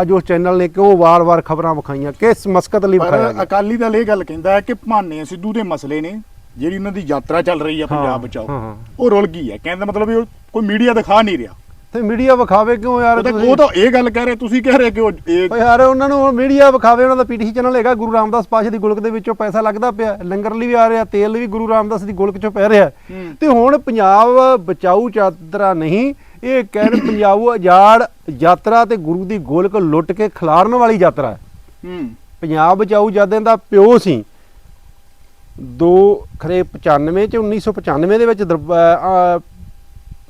ਅੱਜ ਉਸ ਚੈਨਲ ਨੇ ਕਿਉਂ ਵਾਰ-ਵਾਰ ਖਬਰਾਂ ਵਿਖਾਈਆਂ ਕਿਸ ਮਸਕਤ ਲਈ ਵਿਖਾਇਆ ਪਰ? ਅਕਾਲੀ ਦਲ ਇਹ ਗੱਲ ਕਹਿੰਦਾ ਹੈ ਕਿ ਭਾਨੇ ਸਿੱਧੂ ਦੇ ਮਸਲੇ ਨੇ ਜਿਹੜੀ ਉਹਨਾਂ ਦੀ ਯਾਤਰਾ ਚੱਲ ਰਹੀ ਆ ਪੰਜਾਬ ਬਚਾਓ। ਉਹ ਰੁਲ ਗਈ ਹੈ ਕਹਿੰਦਾ ਮਤਲਬ ਉਹ ਕੋਈ ਮੀਡੀਆ ਦਿਖਾ ਨਹੀਂ ਰਿਹਾ ਤੇ ਮੀਡੀਆ ਵਿਖਾਵੇ ਕਿਉਂ ਯਾਰ ਉਹ ਤਾਂ ਤੁਸੀਂ? ਉਹ ਤਾਂ ਇਹ ਗੱਲ ਕਹਿ ਰਹੇ ਤੁਸੀਂ ਕਹਿ ਰਹੇ ਕਿ ਉਹ ਇਹ ਯਾਰ ਉਹਨਾਂ ਨੂੰ ਮੀਡੀਆ ਵਿਖਾਵੇ ਉਹਨਾਂ ਦਾ ਪੀਟੀਸੀ ਚੈਨਲ ਹੈਗਾ ਗੁਰੂ ਰਾਮਦਾਸ ਪਾਸ਼ਾ ਦੀ ਗੁਲਕ ਦੇ ਵਿੱਚੋਂ ਪੈਸਾ ਲੱਗਦਾ ਪਿਆ ਲੰਗਰ ਲਈ ਵੀ ਆ ਰਿਹਾ ਤੇਲ ਵੀ ਗੁਰੂ ਰਾਮਦਾਸ ਦੀ ਗੁਲਕ ਚੋਂ ਪੈ ਰਿਹਾ। ਤੇ ਹੁਣ ਪੰਜਾਬ ਬਚਾਊ ਯਾਤਰਾ ਨਹੀਂ ਇਹ ਕਹਿਣ ਪੰਜਾਬ ਆਜ਼ਾਦ ਯਾਤਰਾ ਤੇ ਗੁਰੂ ਦੀ ਗੋਲਕ ਲੁੱਟ ਕੇ ਖਿਲਾਰਨ ਵਾਲੀ ਯਾਤਰਾ ਹੈ। ਹੂੰ। ਪੰਜਾਬ ਬਚਾਊ ਜਾਦਿਆਂ ਦਾ ਪਿਓ ਸੀ। ਦੋ ਖਰੇ 95 ਚ 1995 ਦੇ ਵਿੱਚ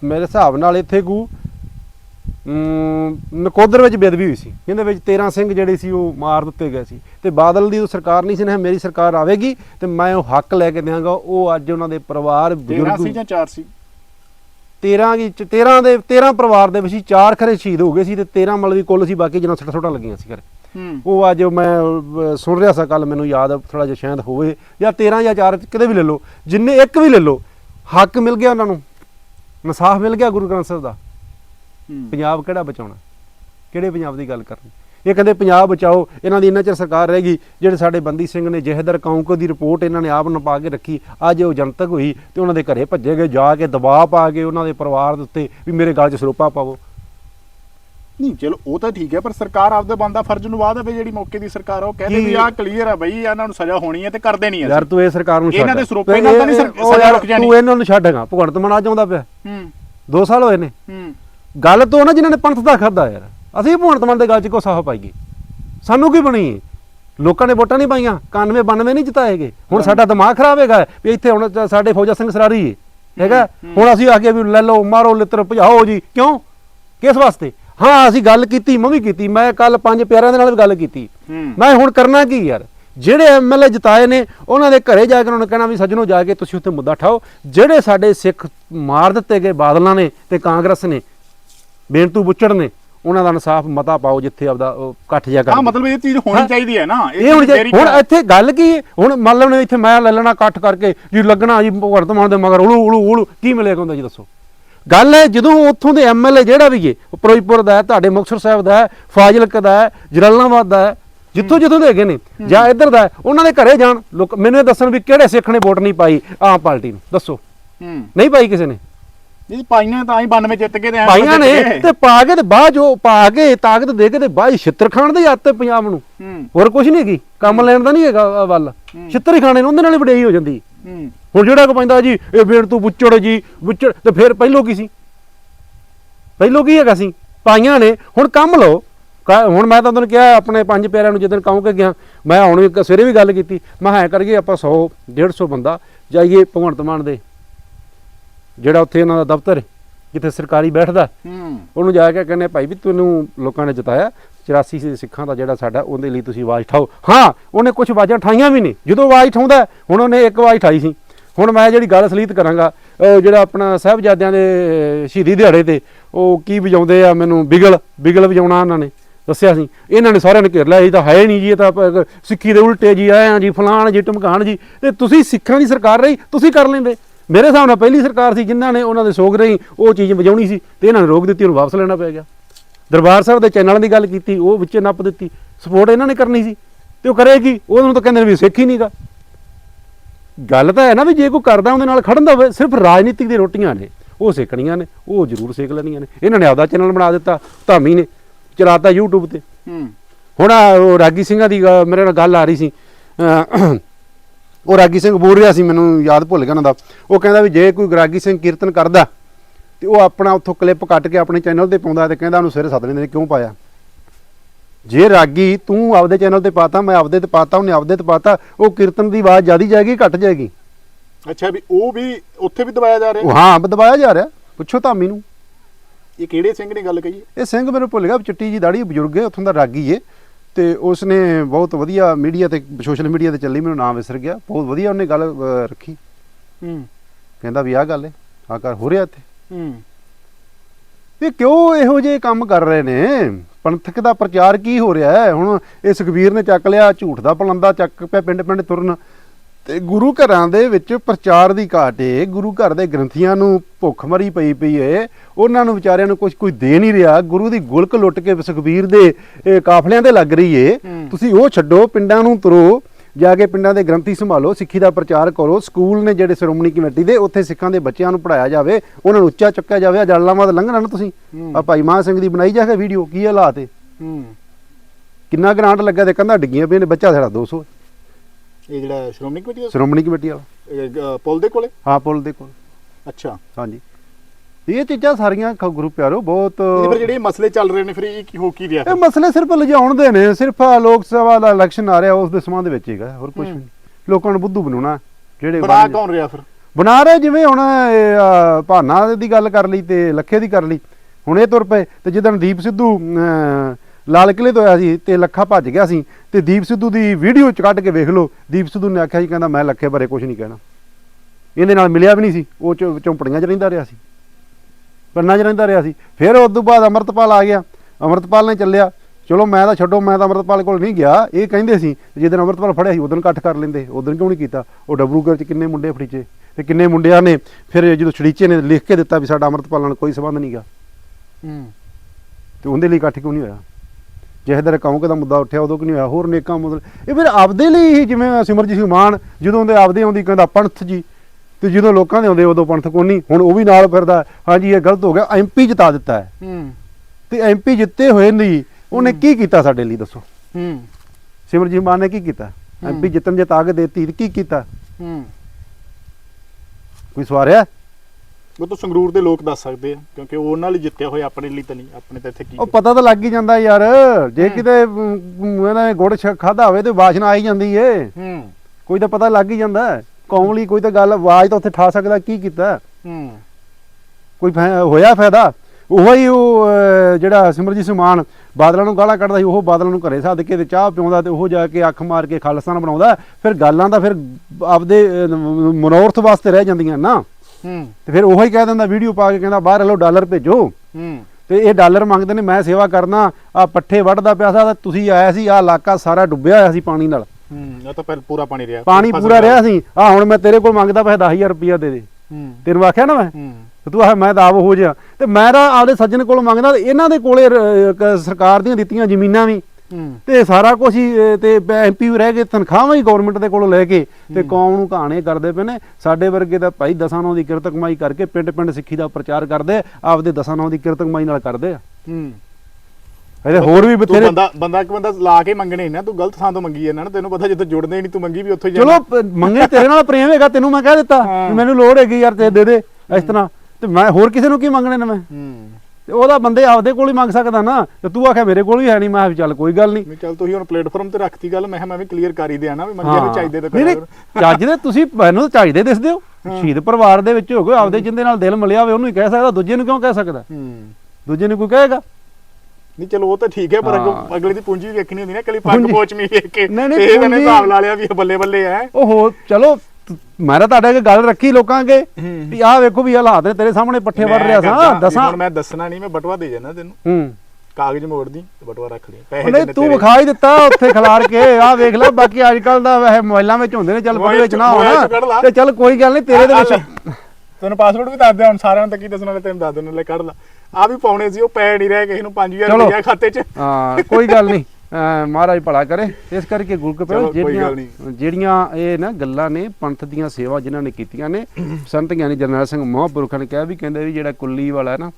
ਮੇਰੇ ਹਿਸਾਬ ਨਾਲ ਇੱਥੇ ਕੋ ਨਕੋਦਰ ਵਿੱਚ ਬੇਦਬੀ ਹੋਈ ਸੀ। ਇਹਦੇ ਵਿੱਚ 13 ਸਿੰਘ ਜਿਹੜੇ ਸੀ ਉਹ ਮਾਰ ਦਿੱਤੇ ਗਏ ਸੀ। ਤੇ ਬਾਦਲ ਦੀ ਉਹ ਸਰਕਾਰ ਨਹੀਂ ਸੀ ਨਾ ਮੇਰੀ ਸਰਕਾਰ ਆਵੇਗੀ ਤੇ ਮੈਂ ਉਹ ਹੱਕ ਲੈ ਕੇ ਦਿਆਂਗਾ। ਉਹ ਅੱਜ ਉਹਨਾਂ ਦੇ ਪਰਿਵਾਰ 13 ਬਜ਼ੁਰਗ ਸੀ ਜਾਂ 4 ਸੀ? 13 ਕੀ 13 ਦੇ 13 ਪਰਿਵਾਰ ਦੇ ਵਿੱਚ ਚਾਰ ਖਰੇ ਸ਼ਹੀਦ ਹੋ ਗਏ ਸੀ ਤੇ 13 ਮਤਲਬ ਦੀ ਕੁੱਲ ਸੀ ਬਾਕੀ ਜਿਹਨਾਂ ਸੱਟ ਸੱਟਾਂ ਲੱਗੀਆਂ ਸੀ ਹੂੰ। ਉਹ ਅੱਜ ਮੈਂ ਸੁਣ ਰਿਹਾ ਸੀ ਕੱਲ ਮੈਨੂੰ ਯਾਦ ਥੋੜਾ ਜਿਹਾ ਸ਼ਾਇਦ ਹੋਵੇ। ਜਾਂ 13 ਜਾਂ 4 ਕਿਤੇ ਵੀ ਲੈ ਲਓ ਜਿੰਨੇ ਇੱਕ ਵੀ ਲੈ ਲਓ ਹੱਕ ਮਿਲ ਗਿਆ ਉਹਨਾਂ ਨੂੰ। ਇਨਸਾਫ ਮਿਲ ਗਿਆ ਗੁਰੂ ਗ੍ਰੰਥ ਸਾਹਿਬ ਦਾ। ਪੰਜਾਬ ਕਿਹੜਾ ਬਚਾਉਣਾ? ਕਿਹੜੇ ਪੰਜਾਬ ਦੀ ਗੱਲ ਕਰਨੀ? ਇਹ ਕਹਿੰਦੇ ਪੰਜਾਬ ਬਚਾਓ ਇਹਨਾਂ ਦੀ ਇੰਨਾ ਚਿਰ ਸਰਕਾਰ ਰਹੇਗੀ ਜਿਹੜੇ ਸਾਡੇ ਬੰਦੀ ਸਿੰਘ ਨੇ ਜਹਦਰ ਕੌਂਕੋ ਦੀ ਰਿਪੋਰਟ ਇਹਨਾਂ ਨੇ ਆਪ ਨਪਾ ਕੇ ਰੱਖੀ ਅੱਜ ਉਹ ਜਨਤਕ ਹੋਈ ਤੇ ਉਹਨਾਂ ਦੇ ਘਰੇ ਭੱਜੇ ਗਏ ਜਾ ਕੇ ਦਬਾਅ ਪਾ ਕੇ ਉਹਨਾਂ ਦੇ ਪਰਿਵਾਰ ਦੇ ਉੱਤੇ ਵੀ ਮੇਰੇ ਗਲ 'ਚ ਸਰੋਪਾ ਪਾਵੋ। ਨਹੀਂ ਚਲੋ ਉਹ ਤਾਂ ਠੀਕ ਹੈ ਪਰ ਸਰਕਾਰ ਆਪਦੇ ਬੰਦਾ ਫਰਜ਼ ਨੂੰ ਵਾਅਦਾ ਵੀ ਜਿਹੜੀ ਮੌਕੇ ਦੀ ਸਰਕਾਰ ਆ ਉਹ ਕਹਿੰਦੇ ਵੀ ਆਹ ਕਲੀਅਰ ਆ ਬਈ ਇਹਨਾਂ ਨੂੰ ਸਜ਼ਾ ਹੋਣੀ ਹੈ ਤੇ ਕਰਦੇ ਨਹੀਂ ਯਾਰ ਤੂੰ ਇਹ ਸਰਕਾਰ ਨੂੰ ਛੱਡ। ਇਹਨਾਂ ਦੇ ਸਰੋਪੇ ਨਾਲ ਤਾਂ ਨਹੀਂ ਸਜ਼ਾ ਯਾਰ ਰੁਕ ਜਾਣੀ। ਤੂੰ ਇਹਨਾਂ ਨੂੰ ਛੱਡਗਾ ਭਗਵੰਤ ਮਾਨ ਅੱਜ ਆਉਂਦਾ ਪਿਆ। ਹੂੰ। 2 ਸਾਲ ਹੋਏ ਨੇ। ਹੂੰ। ਗੱਲ ਤੋਂ ਨਾ ਜਿਨ੍ਹਾਂ ਨੇ ਪੰਥ ਦਾ ਖਾਦਾ ਯਾਰ। ਅਸੀਂ ਭਗਵੰਤ ਮਾਨ ਦੇ ਗੱਲ 'ਚ ਕੋ ਸਾਹ ਪਾਈਏ ਸਾਨੂੰ ਕੀ ਬਣੀ ਲੋਕਾਂ ਨੇ ਵੋਟਾਂ ਨਹੀਂ ਪਾਈਆਂ 91 92 ਨਹੀਂ ਜਿਤਾਏਗੇ। ਹੁਣ ਸਾਡਾ ਦਿਮਾਗ ਖਰਾਬ ਹੈਗਾ ਵੀ ਇੱਥੇ ਹੁਣ ਸਾਡੇ ਫੌਜਾ ਸਿੰਘ ਸਰਾਰੀ ਹੈ ਹੈਗਾ ਹੁਣ ਅਸੀਂ ਆ ਕੇ ਵੀ ਲੈ ਲਓ ਮਾਰੋ ਲਿੱਤਰ ਭਜਾਓ ਜੀ। ਕਿਉਂ? ਕਿਸ ਵਾਸਤੇ? ਹਾਂ ਅਸੀਂ ਗੱਲ ਕੀਤੀ ਮੈਂ ਵੀ ਕੀਤੀ ਮੈਂ ਕੱਲ ਪੰਜ ਪਿਆਰਿਆਂ ਦੇ ਨਾਲ ਵੀ ਗੱਲ ਕੀਤੀ। ਮੈਂ ਹੁਣ ਕਰਨਾ ਕੀ ਯਾਰ? ਜਿਹੜੇ ਐਮਐਲਏ ਜਿਤਾਏ ਨੇ ਉਹਨਾਂ ਦੇ ਘਰੇ ਜਾ ਕੇ ਉਹਨਾਂ ਨੂੰ ਕਹਿਣਾ ਵੀ ਸੱਜਣੋ ਜਾ ਕੇ ਤੁਸੀਂ ਉੱਥੇ ਮੁੱਦਾ ਠਾਓ। ਜਿਹੜੇ ਸਾਡੇ ਸਿੱਖ ਮਾਰ ਦਿੱਤੇ ਗਏ ਬਾਦਲਾਂ ਨੇ ਤੇ ਕਾਂਗਰਸ ਨੇ ਬੇਨਤੂ ਬੁੱਚੜ ਨੇ ਉਹਨਾਂ ਦਾ ਇਨਸਾਫ ਮਤਾ ਪਾਓ ਜਿੱਥੇ ਆਪਦਾ ਇਕੱਠ ਜਾ ਕਰ ਹਾਂ ਮਤਲਬ ਇਹ ਚੀਜ਼ ਹੋਣੀ। ਚਾਹੀਦੀ ਹੈ ਨਾ ਇਹ ਹੁਣ ਹੁਣ ਇੱਥੇ ਗੱਲ ਕੀ ਹੈ? ਹੁਣ ਮੰਨ ਲਓ ਇੱਥੇ ਮੈਂ ਲੈ ਲੈਣਾ ਇਕੱਠ ਕਰਕੇ ਜੀ ਲੱਗਣਾ ਜੀ ਭਗਵੰਤ ਮਾਨ ਦੇ ਮਗਰ ਉਲੂ ਉਲੂ ਉਲੂ ਕੀ ਮਿਲੇਗਾ ਹੁੰਦਾ ਜੀ ਦੱਸੋ? ਗੱਲ ਹੈ ਜਦੋਂ ਉੱਥੋਂ ਦੇ ਐਮਐਲਏ ਜਿਹੜਾ ਵੀ ਹੈ ਉਹ ਫਿਰੋਜ਼ਪੁਰ ਦਾ ਹੈ ਤੁਹਾਡੇ ਮੁਕਤਸਰ ਸਾਹਿਬ ਦਾ ਹੈ ਫਾਜ਼ਿਲਕ ਦਾ ਹੈ ਜਲਾਲਾਬਾਦ ਦਾ ਹੈ ਜਿੱਥੋਂ ਜਿੱਥੋਂ ਦੇ ਹੈਗੇ ਨੇ ਜਾਂ ਇੱਧਰ ਦਾ ਉਹਨਾਂ ਦੇ ਘਰੇ ਜਾਣ। ਲੋਕ ਮੈਨੂੰ ਇਹ ਦੱਸਣ ਵੀ ਕਿਹੜੇ ਸਿੱਖ ਨੇ ਵੋਟ ਨਹੀਂ ਪਾਈ ਆਮ ਪਾਰਟੀ ਨੂੰ। ਦੱਸੋ। ਨਹੀਂ ਪਾਈ ਕਿਸੇ ਨੇ? ਇਹ ਪਾਈਆਂ ਤਾਂ ਹੀ 92 ਜਿੱਤ ਕੇ ਤੇ ਐਂ ਪਾਈਆਂ ਨੇ ਜਿੱਤ ਗਏ। ਤੇ ਪਾ ਕੇ ਤੇ ਬਾਅਦ ਜੋ ਪਾ ਕੇ ਤਾਕਤ ਦੇ ਕੇ ਤੇ ਬਾਅਦ ਛਿੱਤਰ ਖਾਣ ਦੇ ਆਦਤ ਹੈ ਪੰਜਾਬ ਨੂੰ। ਹੂੰ। ਹੋਰ ਕੁਝ ਨਹੀਂ ਹੈਗੀ। ਕੰਮ ਲੈਣ ਦਾ ਨਹੀਂ ਹੈਗਾ ਆਹ ਵੱਲ। ਛਿੱਤਰ ਹੀ ਖਾਣੇ ਨੂੰ ਉਹਦੇ ਨਾਲ ਹੀ ਵਡਿਆਈ ਹੋ ਜਾਂਦੀ। ਹੂੰ। ਹੁਣ ਜਿਹੜਾ ਕੋ ਪੈਂਦਾ ਜੀ ਇਹ ਬੇੜ ਤੂੰ ਬੁੱਚੜ ਜੀ ਬੁੱਚੜ ਤੇ ਫਿਰ ਪਹਿਲੋਂ ਕੀ ਸੀ? ਪਹਿਲੋਂ ਕੀ ਹੈਗਾ ਸੀ? ਪਾਈਆਂ ਨੇ। ਹੁਣ ਕੰਮ ਲਓ। ਕਾ- ਹੁਣ ਮੈਂ ਤਾਂ ਤੁਹਾਨੂੰ ਕਿਹਾ ਆਪਣੇ ਪੰਜ ਪਿਆਰਿਆਂ ਨੂੰ ਜਦੋਂ ਕਹੂੰ ਕਿ ਗਿਆ ਮੈਂ ਹੁਣ ਵੀ ਕ- ਸਵੇਰੇ ਵੀ ਗੱਲ ਕੀਤੀ। ਮੈਂ ਹੈ ਕਰੀਏ ਆਪਾਂ 100 150 ਬੰਦਾ ਜਾਈਏ ਭਗਵੰਤ ਮਾਨ ਦੇ। ਜਿਹੜਾ ਉੱਥੇ ਇਹਨਾਂ ਦਾ ਦਫ਼ਤਰ ਹੈ, ਜਿੱਥੇ ਸਰਕਾਰੀ ਬੈਠਦਾ ਹੂੰ ਉਹਨੂੰ ਜਾ ਕੇ ਕਹਿੰਦੇ ਭਾਈ ਵੀ ਤੈਨੂੰ ਲੋਕਾਂ ਨੇ ਜਿਤਾਇਆ 84 ਸੀ ਸਿੱਖਾਂ ਦਾ ਜਿਹੜਾ ਸਾਡਾ ਉਹਦੇ ਲਈ ਤੁਸੀਂ ਆਵਾਜ਼ ਠਾਓ ਹਾਂ ਉਹਨੇ ਕੁਝ ਆਵਾਜ਼ਾਂ ਠਾਈਆਂ ਵੀ ਨੇ ਜਦੋਂ ਆਵਾਜ਼ ਠਾਉਂਦਾ ਹੈ, ਹੁਣ ਉਹਨੇ ਇੱਕ ਆਵਾਜ਼ ਠਾਈ ਸੀ। ਹੁਣ ਮੈਂ ਜਿਹੜੀ ਗੱਲ ਸਲੀਤ ਕਰਾਂਗਾ ਉਹ ਜਿਹੜਾ ਆਪਣਾ ਸਾਹਿਬਜ਼ਾਦਿਆਂ ਦੇ ਸ਼ਹੀਦੀ ਦਿਹਾੜੇ ਤੇ ਉਹ ਕੀ ਵਜਾਉਂਦੇ ਆ ਮੈਨੂੰ? ਬਿਗਲ ਬਿਗਲ ਵਜਾਉਣਾ ਉਹਨਾਂ ਨੇ ਦੱਸਿਆ ਸੀ। ਇਹਨਾਂ ਨੇ ਸਾਰਿਆਂ ਨੇ ਘੇਰ ਲਿਆ ਇਹ ਤਾਂ ਹੈ ਨਹੀਂ ਜੀ ਇਹ ਤਾਂ ਆਪਾਂ ਸਿੱਖੀ ਦੇ ਉਲਟੇ ਜੀ ਆਏ ਆ ਜੀ ਫਲਾਣ ਜੀ ਟਮਕਾਣ ਜੀ ਤੇ ਤੁਸੀਂ ਸਿੱਖਾਂ ਦੀ ਸਰਕਾਰ ਰਹੀ ਤੁਸੀਂ ਕਰ ਲੈਂਦੇ। ਮੇਰੇ ਹਿਸਾਬ ਨਾਲ ਪਹਿਲੀ ਸਰਕਾਰ ਸੀ ਜਿਨ੍ਹਾਂ ਨੇ ਉਹਨਾਂ ਦੇ ਸੋਗ ਰਹੀ ਉਹ ਚੀਜ਼ ਵਜਾਉਣੀ ਸੀ ਤੇ ਇਹਨਾਂ ਨੇ ਰੋਕ ਦਿੱਤੀ ਉਹਨੂੰ ਵਾਪਸ ਲੈਣਾ ਪੈ ਗਿਆ। ਦਰਬਾਰ ਸਾਹਿਬ ਦੇ ਚੈਨਲਾਂ ਦੀ ਗੱਲ ਕੀਤੀ ਉਹ ਵਿੱਚੇ ਨੱਪ ਦਿੱਤੀ ਸਪੋਰਟ ਇਹਨਾਂ ਨੇ ਕਰਨੀ ਸੀ। ਤੇ ਉਹ ਕਰੇਗੀ ਉਹਨੂੰ ਤਾਂ ਕਹਿੰਦੇ ਨੇ ਵੀ ਸਿੱਖ ਹੀ ਨਹੀਂਗਾ ਗੱਲ ਤਾਂ ਹੈ ਨਾ ਵੀ ਜੇ ਕੋਈ ਕਰਦਾ ਉਹਦੇ ਨਾਲ ਖੜਨ ਦਾ ਹੋਵੇ ਸਿਰਫ ਰਾਜਨੀਤਿਕ ਦੀ ਰੋਟੀਆਂ ਨੇ ਉਹ ਸੇਕਣੀਆਂ ਨੇ ਉਹ ਜ਼ਰੂਰ ਸੇਕ ਲੈਣੀਆਂ ਨੇ। ਇਹਨਾਂ ਨੇ ਆਪਦਾ ਚੈਨਲ ਬਣਾ ਦਿੱਤਾ ਧਾਮੀ ਨੇ ਚਲਾਤਾ YouTube ਤੇ। ਹੂੰ। ਹੁਣ ਰਾਗੀ ਸਿੰਘਾਂ ਦੀ ਮੇਰੇ ਨਾਲ ਗੱਲ ਆ ਰਹੀ ਸੀ। ਉਹ ਰਾਗੀ ਸਿੰਘ ਬੋਲ ਰਿਹਾ ਸੀ ਮੈਨੂੰ ਯਾਦ ਭੁੱਲ ਗਿਆ ਉਹਨਾਂ ਦਾ। ਉਹ ਕਹਿੰਦਾ ਵੀ ਜੇ ਕੋਈ ਰਾਗੀ ਸਿੰਘ ਕੀਰਤਨ ਕਰਦਾ ਤੇ ਉਹ ਆਪਣਾ ਉੱਥੋਂ ਕਲਿੱਪ ਕੱਟ ਕੇ ਆਪਣੇ ਚੈਨਲ ਤੇ ਪਾਉਂਦਾ ਤੇ ਕਹਿੰਦਾ ਉਹਨੂੰ ਸਿਰ ਸੱਦ ਲੈਂਦੇ ਨੇ ਕਿਉਂ ਪਾਇਆ? ਜੇ ਰਾਗੀ ਤੂੰ ਆਪਦੇ ਚੈਨਲ ਤੇ ਪਾਤਾ ਮੈਂ ਆਪਦੇ ਤੇ ਪਾਤਾ ਉਹਨੇ ਆਪਦੇ ਤੇ ਪਾਤਾ ਉਹ ਕੀਰਤਨ ਦੀ ਆਵਾਜ਼ ਜਿਆਦੀ ਜਾਏਗੀ ਘਟ ਜਾਏਗੀ? ਅੱਛਾ ਵੀ ਉਹ ਵੀ ਉੱਥੇ ਵੀ ਦਬਾਇਆ ਜਾ ਰਿਹਾ? ਹਾਂ ਦਬਾਇਆ ਜਾ ਰਿਹਾ। ਪੁੱਛੋ ਧਾਮੀ ਨੂੰ ਇਹ ਕਿਹੜੇ ਸਿੰਘ ਨੇ ਗੱਲ ਕਹੀ? ਇਹ ਸਿੰਘ ਮੈਨੂੰ ਭੁੱਲ ਗਿਆ ਚਿੱਟੀ ਜੀ ਦਾੜੀ ਬਜ਼ੁਰਗ ਹੈ ਉੱਥੋਂ ਦਾ ਰਾਗੀ ਏ। ਤੇ ਉਸਨੇ ਬਹੁਤ ਵਧੀਆ ਮੀਡੀਆ ਤੇ ਸੋਸ਼ਲ ਮੀਡੀਆ ਤੇ ਚੱਲੀ ਮੈਨੂੰ ਨਾਮ ਵਿਸਰ ਗਿਆ। ਬਹੁਤ ਵਧੀਆ ਉਹਨੇ ਗੱਲ ਅਹ, ਰੱਖੀ। ਹੂੰ। ਕਹਿੰਦਾ ਵੀ ਆਹ ਗੱਲ ਹੈ ਆਹ ਕਰ ਹੋ ਰਿਹਾ ਇੱਥੇ। ਹੂੰ। ਇਹ ਕਿਉਂ ਇਹੋ ਜਿਹੇ ਕੰਮ ਕਰ ਰਹੇ ਨੇ? ਪੰਥਕ ਦਾ ਪ੍ਰਚਾਰ ਕੀ ਹੋ ਰਿਹਾ ਹੈ? ਹੁਣ ਇਹ ਸੁਖਬੀਰ ਨੇ ਚੱਕ ਲਿਆ ਝੂਠ ਦਾ ਪਲੰਦਾ ਚੱਕ ਪਿਆ ਪਿੰਡ ਪਿੰਡ ਤੁਰਨ। ਤੇ ਗੁਰੂ ਘਰਾਂ ਦੇ ਵਿੱਚ ਪ੍ਰਚਾਰ ਦੀ ਘਾਟ ਏ। ਗੁਰੂ ਘਰ ਦੇ ਗ੍ਰੰਥੀਆਂ ਨੂੰ ਭੁੱਖ ਮਰੀ ਪਈ ਪਈ ਏ। ਉਹਨਾਂ ਨੂੰ ਵਿਚਾਰਿਆਂ ਨੂੰ ਕੁਝ ਕੋਈ ਦੇ ਨਹੀਂ ਰਿਹਾ। ਗੁਰੂ ਦੀ ਗੁਲਕ ਲੁੱਟ ਕੇ ਸੁਖਬੀਰ ਦੇ ਇਹ ਕਾਫਲਿਆਂ ਤੇ ਲੱਗ ਰਹੀ ਏ। ਹੂੰ। ਤੁਸੀਂ ਉਹ ਛੱਡੋ ਪਿੰਡਾਂ ਨੂੰ ਤੁਰੋ। ਜਾ ਕੇ ਪਿੰਡਾਂ ਦੇ ਗ੍ਰੰਥੀ ਸੰਭਾਲੋ ਸਿੱਖੀ ਦਾ ਪ੍ਰਚਾਰ ਕਰੋ। ਸਕੂਲ ਨੇ ਜਿਹੜੇ ਸ਼੍ਰੋਮਣੀ ਕਮੇਟੀ ਦੇ ਉੱਥੇ ਸਿੱਖਾਂ ਦੇ ਬੱਚਿਆਂ ਨੂੰ ਪੜਾਇਆ ਜਾਵੇ। ਉਹਨਾਂ ਨੂੰ ਉੱਚਾ ਚੁੱਕਿਆ ਜਾਵੇ। ਆ ਜਲਾਲਾਬਾਦ ਲੰਘਣਾ ਨਾ ਤੁਸੀਂ। ਆ ਭਾਈ ਮਾਨ ਸਿੰਘ ਦੀ ਬਣਾਈ ਜਾ ਕੇ ਵੀਡੀਓ ਕੀ ਹਾਲਾਤ ਹੂੰ। ਕਿੰਨਾ ਗ੍ਰਾਂਟ ਲੱਗਾ ਤੇ ਕੰਧਾਂ ਡਿੱਗੀਆਂ ਪਈਆਂ ਨੇ। ਬੱਚਾ ਸਾਡਾ 200 ਇਹ ਜਿਹੜਾ ਸ਼੍ਰੋਮਣੀ ਕਮੇਟੀ ਦਾ? ਸ਼੍ਰੋਮਣੀ ਕਮੇਟੀ ਵਾਲਾ। ਇਹ, ਅ, ਪੁਲ ਦੇ ਕੋਲੇ? ਹਾਂ ਪੁੱਲ ਦੇ ਕੋਲ। ਅੱਛਾ। ਹਾਂਜੀ। ਇਹ ਚੀਜ਼ਾਂ ਸਾਰੀਆਂ ਖ- ਗੁਰੂ ਪਿਆਰੋ ਬਹੁਤ ਇਹ ਫਿਰ ਜਿਹੜੇ ਮਸਲੇ ਚੱਲ ਰਹੇ ਨੇ ਫਿਰ ਇਹ ਕੀ ਹੋ ਕੀ ਰਿਹਾ? ਇਹ? ਮਸਲੇ ਸਿਰਫ ਲਿਜਾਉਣ ਦੇ ਨੇ ਸਿਰਫ ਆਹ ਲੋਕ ਸਭਾ ਦਾ ਇਲੈਕਸ਼ਨ ਆ ਰਿਹਾ ਉਸ ਦੇ ਸੰਬੰਧ ਵਿੱਚ ਹੈਗਾ ਹੋਰ ਕੁਝ। ਨਹੀਂ। ਲੋਕਾਂ ਨੂੰ ਬੁੱਧੂ ਬਣਾਉਣਾ ਜਿਹੜੇ ਬਣਾ ਕੌਣ ਰਿਹਾ ਫਿਰ? ਬਣਾ ਰਹੇ ਜਿਵੇਂ ਹੁਣ ਇਹ, ਆਹ, ਭਾਨਾ ਦੀ ਗੱਲ ਕਰ ਲਈ ਤੇ ਲੱਖੇ ਦੀ ਕਰ ਲਈ ਹੁਣ ਇਹ ਤੁਰ ਪਏ ਤੇ ਜਦੋਂ ਦੀਪ ਸਿੱਧੂ ਅਮ, ਲਾਲ ਕਿਲੇ ਤੋਂ ਆਇਆ ਸੀ ਤੇ ਲੱਖਾ ਭੱਜ ਗਿਆ ਸੀ ਤੇ ਦੀਪ ਸਿੱਧੂ ਦੀ ਵੀਡੀਓ ਚ ਕੱਢ ਕੇ ਵੇਖ ਲਓ। ਦੀਪ ਸਿੱਧੂ ਨੇ ਆਖਿਆ ਜੀ ਕਹਿੰਦਾ ਮੈਂ ਲੱਖੇ ਬਾਰੇ ਕੁਝ ਨਹੀਂ ਕਹਿਣਾ। ਇਹਦੇ ਨਾਲ ਮਿਲਿਆ ਵੀ ਨਹੀਂ ਸੀ ਉਹ ਚੌ- ਝੌਂਪੜੀਆਂ 'ਚ ਰਹਿੰਦਾ ਰਿਹਾ ਸੀ। ਪਿੰਡਾਂ 'ਚ ਰਹਿੰਦਾ ਰਿਹਾ ਸੀ। ਫਿਰ ਉਸ ਤੋਂ ਬਾਅਦ ਅਮਰਤਪਾਲ ਆ ਗਿਆ। ਅਮਰਤਪਾਲ ਨੇ ਚੱਲਿਆ। ਚਲੋ ਮੈਂ ਤਾਂ ਛੱਡੋ ਮੈਂ ਤਾਂ ਅਮਰਤਪਾਲ ਕੋਲ ਨਹੀਂ ਗਿਆ। ਇਹ ਕਹਿੰਦੇ ਸੀ ਜਦੋਂ ਅਮਰਤਪਾਲ ਫੜਿਆ ਸੀ ਉਦੋਂ ਇਕੱਠ ਕਰ ਲੈਂਦੇ। ਉਦੋਂ ਕਿਉਂ ਨਹੀਂ ਕੀਤਾ? ਉਹ ਡਬਰੂਗੜ੍ਹ 'ਚ ਕਿੰਨੇ ਮੁੰਡੇ ਫੜੀਚੇ ਤੇ ਕਿੰਨੇ ਮੁੰਡਿਆਂ ਨੇ ਫਿਰ ਜਦੋਂ ਛੜੀਚੇ ਨੇ ਲਿਖ ਕੇ ਦਿੱਤਾ ਵੀ ਸਾਡਾ ਅਮਰਤਪਾਲ ਨਾਲ ਕੋਈ ਸੰਬੰਧ ਨਹੀਂਗਾ ਹੂੰ। ਤੇ ਉਹਦੇ ਲਈ ਇਕੱਠ ਕਿਉਂ ਨਹੀਂ ਹੋਇਆ? ਜਿਹਦਰ ਕੌਂਕ ਦਾ ਮੁੱਦਾ ਉੱਠਿਆ ਉਦੋਂ ਕਿ ਨਹੀਂ ਹੋਇਆ ਹੋਰ ਨੇਕਾਂ ਮਤਲਬ ਇਹ ਫਿਰ ਆਪਦੇ ਲਈ ਹੀ ਜਿਵੇਂ ਸਿਮਰਜੀਤ ਸਿੰਘ ਮਾਨ ਜਦੋਂ ਦੇ ਆਪਦੇ ਆਉਂਦੀ ਕਹਿੰਦਾ ਪੰਥ ਜੀ ਤੇ ਜਦੋਂ ਲੋਕਾਂ ਦੇ ਆਉਂਦੇ ਉਦੋਂ ਪੰਥ ਕੋਈ ਨਹੀਂ ਹੁਣ ਉਹ ਵੀ ਨਾਲ ਫਿਰਦਾ ਹਾਂਜੀ ਇਹ ਗਲਤ ਹੋ ਗਿਆ ਐਮਪੀ ਜਿਤਾ ਦਿੱਤਾ ਹੈ। ਹੂੰ। ਤੇ ਐਮਪੀ ਜਿੱਤੇ ਹੋਏ ਨਹੀਂ ਉਹਨੇ ਕੀ ਕੀਤਾ ਸਾਡੇ ਲਈ ਦੱਸੋ? ਹੂੰ। ਸਿਮਰਜੀਤ ਮਾਨ ਨੇ ਕੀ ਕੀਤਾ। ਐਮਪੀ ਜਿੱਤਣ ਜੇ ਤਾਕਤ ਦੇਤੀ ਕੀ ਕੀਤਾ? ਹੂੰ। ਕੋਈ ਸਵਾਰਿਆ ਉਹ ਤਾਂ ਸੰਗਰੂਰ ਦੇ ਲੋਕ ਦੱਸ ਸਕਦੇ ਆ ਕਿਉਂਕਿ ਉਹ ਉਹਨਾਂ ਲਈ ਜਿੱਤਿਆ ਹੋਇਆ ਆਪਣੇ ਲਈ ਤਾਂ ਨਹੀਂ ਆਪਣੇ ਤਾਂ ਇੱਥੇ ਕੀ ਉਹ ਪਤਾ ਤਾਂ ਲੱਗ ਹੀ ਜਾਂਦਾ ਯਾਰ ਜੇ ਕਿਤੇ ਅਮ, ਅਮ, ਇਹਨਾਂ ਨੇ ਗੁੜ ਖਾਦਾ ਹੋਵੇ ਤੇ ਵਾਸ਼ਨਾ ਆਈ ਜਾਂਦੀ ਏ। ਹੂੰ। ਕੋਈ ਤਾਂ ਪਤਾ ਲੱਗ ਹੀ ਜਾਂਦਾ ਹੈ। ਕੌਮ ਲਈ ਕੋਈ ਤਾਂ ਗੱਲ ਆਵਾਜ਼ ਤਾਂ ਉੱਥੇ ਠਾ ਸਕਦਾ ਕੀ ਕੀਤਾ? ਹੂੰ। ਕੋਈ ਫਾਇ- ਹੋਇਆ ਫਾਇਦਾ? ਉਹੋ ਹੀ ਉਹ ਅਹ, ਜਿਹੜਾ ਸਿਮਰਜੀਤ ਸਿੰਘ ਮਾਨ ਬਾਦਲਾਂ ਨੂੰ ਗਾਲਾਂ ਕੱਢਦਾ ਸੀ ਉਹ ਬਾਦਲਾਂ ਨੂੰ ਘਰੇ ਸੱਦ ਕੇ ਤੇ ਚਾਹ ਪਿਉਂਦਾ ਤੇ ਉਹ ਜਾ ਕੇ ਅੱਖ ਮਾਰ ਕੇ ਖਾਲਿਸਤਾਨ ਬਣਾਉਂਦਾ ਫਿਰ ਗੱਲਾਂ ਤਾਂ ਫਿਰ ਆਪਦੇ ਅਹ, ਮ- ਮਨੋਰਥ ਵਾਸਤੇ ਰਹਿ ਜਾਂਦੀਆਂ ਨਾ। ਹੂੰ। ਤੇ ਫਿਰ ਉਹੋ ਕਹਿ ਦਿੰਦਾ ਵੀਡੀਓ ਪਾ ਕੇ ਕਹਿੰਦਾ ਬਾਹਰ ਹਲੋ ਡਾਲਰ ਭੇਜੋ। ਹੂੰ। ਤੇ ਇਹ ਡਾਲਰ ਮੰਗਦੇ ਨੇ ਮੈਂ ਸੇਵਾ ਕਰਨਾ ਆ ਪੱਠੇ ਵੱਢਦਾ ਪਿਆ ਸੀ ਤੁਸੀਂ ਆਇਆ ਸੀ ਆ ਇਲਾਕਾ ਸਾਰਾ ਡੁੱਬਿਆ ਹੋਇਆ ਸੀ ਪਾਣੀ ਨਾਲ। ਹੂੰ ਉਹ ਤਾਂ ਪਹਿਲ ਪੂਰਾ ਪਾਣੀ ਰਿਹਾ। ਪਾਣੀ ਪੂਰਾ ਰਿਹਾ ਸੀ ਆ ਹੁਣ ਮੈਂ ਤੇਰੇ ਕੋਲ ਮੰਗਦਾ ਪਿਆ 10000 ਰੁਪਇਆ ਦੇ ਦੇ। ਹੂੰ। ਤੈਨੂੰ ਆਖਿਆ ਨਾ ਮੈਂ? ਹੂੰ। ਤੇ ਤੂੰ ਆਹ ਮੈਂ ਤਾਂ ਆਪ ਹੋ ਜਾ ਤੇ ਮੈਂ ਤਾਂ ਆਪਦੇ ਸੱਜਣ ਕੋਲ ਮੰਗਦਾ ਇਹਨਾਂ ਦੇ ਕੋਲੇ ਸਰਕਾਰ ਦੀਆਂ ਦਿੱਤੀਆਂ ਜ਼ਮੀਨਾਂ ਵੀ। ਤੇ ਸਾਰਾ ਕੁਝ ਹੀ ਤੇ ਐਮਪੀ ਵੀ ਰਹਿ ਗਏ ਤਨਖਾਹਾਂ ਵੀ ਗਵਰਨਮੈਂਟ ਦੇ ਕੋਲੋਂ ਲੈ ਕੇ ਤੇ ਕੌਮ ਨੂੰ ਕਹਾਣੇ ਕਰਦੇ ਪਏ ਨੇ। ਸਾਡੇ ਵਰਗੇ ਤਾਂ ਭਾਈ ਦਸਾਂ ਨੌ ਦੀ ਕਿਰਤ ਕਮਾਈ ਕਰਕੇ ਪਿੰਡ ਪਿੰਡ ਸਿੱਖੀ ਦਾ ਪ੍ਰਚਾਰ ਕਰਦੇ ਆਪਦੇ ਦਸਾਂ ਨੌ ਦੀ ਕਿਰਤ ਕਮਾਈ ਨਾਲ ਕਰਦੇ ਆ। ਹੂੰ। ਇਹਦੇ ਹੋਰ ਵੀ ਬਥੇਰੇ ਬੰਦਾ ਬੰਦਾ ਇੱਕ ਬੰਦਾ ਲਾ ਕੇ ਮੰਗਣੇ ਨਾ ਤੂੰ ਗਲਤ ਥਾਂ ਤੋਂ ਮੰਗੀ ਜਾਂਦਾ ਨਾ ਤੈਨੂੰ ਪਤਾ ਜਦੋਂ ਜੁੜਦੇ ਹੀ ਨਹੀਂ ਤੂੰ ਮੰਗੀ ਵੀ ਉੱਥੋਂ ਹੀ ਚਲੋ ਮੰਗੇ ਤੇਰੇ ਨਾਲ ਪ੍ਰੇਮ ਹੈਗਾ ਤੈਨੂੰ ਮੈਂ ਕਹਿ ਦਿੱਤਾ ਹਾਂ। ਮੈਨੂੰ ਲੋੜ ਹੈਗੀ ਯਾਰ ਤੇ ਦੇ ਦੇ ਇਸ ਤਰ੍ਹਾਂ। ਤੇ ਮੈਂ ਹੋਰ ਕਿਸੇ ਨੂੰ ਕੀ ਮੰਗਣੇ ਨੇ ਮੈਂ? ਹੂੰ। ਤੇ ਉਹਦਾ ਬੰਦੇ ਆਪਦੇ ਕੋਲ ਹੀ ਮੰਗ ਸਕਦਾ ਨਾ ਤੇ ਤੂੰ ਆਖਿਆ ਮੇਰੇ ਕੋਲ ਵੀ ਹੈ ਨਹੀਂ ਮੈਂ ਕਿਹਾ ਵੀ ਚੱਲ ਕੋਈ ਗੱਲ ਨਹੀਂ। ਮੈਂ ਚੱਲ ਤੁਸੀਂ ਹੁਣ ਪਲੇਟਫਾਰਮ ਤੇ ਰੱਖਤੀ ਗੱਲ ਮੈਂ ਕਿਹਾ ਮੈਂ ਵੀ ਕਲੀਅਰ ਕਰ ਹੀ ਦਿਆਂ ਨਾ ਵੀ ਮੰਗਿਆ ਨੂੰ ਚਾਹੀਦੇ ਤਾਂ ਨਹੀਂ ਨਹੀਂ ਚੱਜ ਦੇ ਤੁਸੀਂ ਮੈਨੂੰ ਤਾਂ ਚਾਹੀਦੇ ਦਿਸਦੇ ਹੋ। ਸ਼ਹੀਦ ਪਰਿਵਾਰ ਦੇ ਵਿੱਚ ਹੋ ਗਏ ਆਪਦੇ ਜਿੰਦੇ ਨਾਲ ਦਿਲ ਮਿਲਿਆ ਹੋਵੇ ਉਹਨੂੰ ਹੀ ਕਹਿ ਸਕਦਾ ਦੂਜੇ ਨੂੰ ਕਿਉਂ ਕਹਿ ਸਕਦਾ? ਹੂੰ। ਦੂਜੇ ਨੂੰ ਕੋਈ ਕਹੇਗਾ? ਨਹੀਂ ਚਲੋ ਉਹ ਤਾਂ ਠੀਕ ਹੈ ਪਰ ਅੱਗੋਂ ਹਾਂ। ਅਗਲੇ ਦੀ ਪੂੰਜੀ ਵੀ ਵੇਖਣੀ ਹੁੰਦੀ ਨਾ ਕਲੀ ਪੱਗ ਪੋਚ ਵੀ ਵੇਖ ਕੇ ਨਹੀਂ, ਨਹੀਂ, ਇਹ ਤਾਂ ਨੇ ਪੂੰਜੀ- ਹਿਸਾਬ ਲਾ ਲਿਆ ਵੀ ਬੱਲੇ ਬੱਲੇ ਹੈ ਉਹ ਹੋ ਚਲੋ ਮੈਂ ਤਾਂ ਤੁਹਾਡੇ ਅੱਗੇ ਗੱਲ ਰੱਖੀ ਲੋਕਾਂ ਅੱਗੇ। ਵੀ ਆਹ ਵੇਖੋ ਵੀ ਹਾਲਾਤ ਨੇ ਤੇਰੇ ਸਾਹਮਣੇ ਪੱਠੇ ਵੱਢ ਰਿਹਾ ਸਾਂ ਦਸਾਂ ਹੁਣ ਮੈਂ ਦੱਸਣਾ ਨਹੀਂ ਮੈਂ ਬਟਵਾ ਦੇ ਜਾਣਾ ਤੈਨੂੰ ਹੂੰ ਕਾਗਜ਼ ਮੋੜ ਦੀ ਤੇ ਬਟਵਾ ਰੱਖ ਲਈ ਪੈਸੇ ਜਿੰਨੇ ਤੂੰ ਵਿਖਾ ਹੀ ਦਿੱਤਾ ਉੱਥੇ ਖਿਲਾਰ ਕੇ ਆਹ ਵੇਖ ਲੈ ਬਾਕੀ ਅੱਜ ਕੱਲ ਦਾ ਵੈਸੇ ਮੋਬਾਈਲਾਂ ਵਿੱਚ ਹੁੰਦੇ ਨੇ ਚੱਲ ਬੜੇ ਵਿੱਚ ਨਾ ਹੋਣਾ। ਤੇ ਚੱਲ ਕੋਈ ਗੱਲ ਨਹੀਂ ਤੇਰੇ ਦੇ ਵਿੱਚ। ਤੈਨੂੰ ਪਾਸਵਰਡ ਵੀ ਦੱਸ ਦੇ ਹੁਣ ਸਾਰਿਆਂ ਨੂੰ ਤਾਂ ਕੀ ਦੱਸਣਾ ਤੈਨੂੰ ਦੱਸ ਦੇਣਾ ਲੈ ਕੱਢ ਲਾ ਆ ਵੀ ਪਾਉਣੇ ਸੀ ਉਹ ਪੈ ਨਹੀਂ ਰਹੇ ਕਿਸੇ ਨੂੰ 5000 ਚਲੋ। ਰੁਪਇਆ ਖਾਤੇ 'ਚ ਹਾਂ ਕੋਈ ਗੱਲ ਨਹੀਂ ਮਹਾਰਾਜ ਭਲਾ ਕਰੇ ਇਸ ਕਰਕੇ ਗੁਰੂ ਕੇ ਚਲੋ, ਪਿਓ ਕੋਈ ਜਿਹੜੀਆਂ। ਜਿਹੜੀਆਂ ਇਹ ਨਾ ਗੱਲਾਂ ਨੇ ਪੰਥ ਦੀਆਂ ਸੇਵਾ ਜਿਨ੍ਹਾਂ ਨੇ ਕੀਤੀਆਂ ਨੇ ਸੰਤ ਗਿਆਨੀ ਜਰਨੈਲ ਸਿੰਘ ਮਹਾਂਪੁਰਖਾਂ ਨੇ ਕਿਹਾ ਵੀ ਕਹਿੰਦੇ ਵੀ ਜਿਹੜਾ ਕੁੱਲੀ ਵਾਲਾ ਨਾ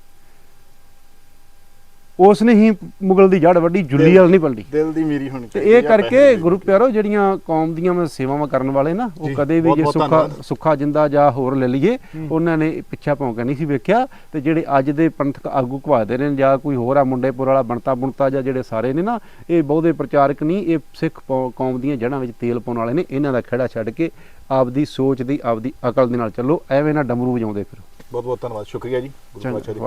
ਉਸ ਨੇ ਹੀ ਮੁਗਲ ਦੀ ਜੜ ਵੱਡੀ ਜੁੱਲੀ ਵਾਲ ਨਹੀਂ ਪਲਦੀ ਦਿਲ ਦੀ ਮੇਰੀ ਹੋਣੀ ਤੇ ਇਹ ਕਰਕੇ। ਗੁਰੂ ਪਿਆਰੋ ਜਿਹੜੀਆਂ ਕੌਮ ਦੀਆਂ ਮੈਂ ਸੇਵਾਵਾਂ ਕਰਨ ਵਾਲੇ ਨਾ ਉਹ ਕਦੇ ਵੀ ਜੇ ਸੁੱਖਾ। ਸੁੱਖਾ ਜਿੰਦਾ ਜਾਂ ਹੋਰ ਲੈ ਲਈਏ ਉਹਨਾਂ ਨੇ ਪਿੱਛਾ ਭੌਂਕਾ ਨਹੀਂ ਸੀ ਵੇਖਿਆ। ਤੇ ਜਿਹੜੇ ਅੱਜ ਦੇ ਪੰਥਕ ਆਗੂ ਘਵਾਦੇ ਨੇ ਜਾਂ ਕੋਈ ਹੋਰ ਆ ਮੁੰਡੇਪੁਰ ਵਾਲਾ ਬਣਤਾ ਬੁਣਤਾ ਜਾਂ ਜਿਹੜੇ ਸਾਰੇ ਨੇ ਨਾ ਇਹ ਬਹੁਤੇ ਪ੍ਰਚਾਰਕ ਨਹੀਂ ਇਹ ਸਿੱਖ ਕੌਮ ਦੀਆਂ ਜੜ੍ਹਾਂ ਵਿੱਚ ਤੇਲ ਪਾਉਣ ਵਾਲੇ ਨੇ ਇਹਨਾਂ ਦਾ ਖੜਾ ਛੱਡ ਕੇ ਆਪਦੀ ਸੋਚ ਦੀ ਆਪਦੀ ਅਕਲ ਦੇ ਨਾਲ ਚੱਲੋ ਐਵੇਂ ਨਾ ਡਮਰੂ ਵਜਾਉਂਦੇ ਫਿਰੋ। ਬਹੁਤ ਬਹੁਤ ਧੰਨਵਾਦ ਸ਼ੁਕਰੀਆ ਜੀ। ਗੁਰੂ ਪਾਤਸ਼ਾਹ ਦੀ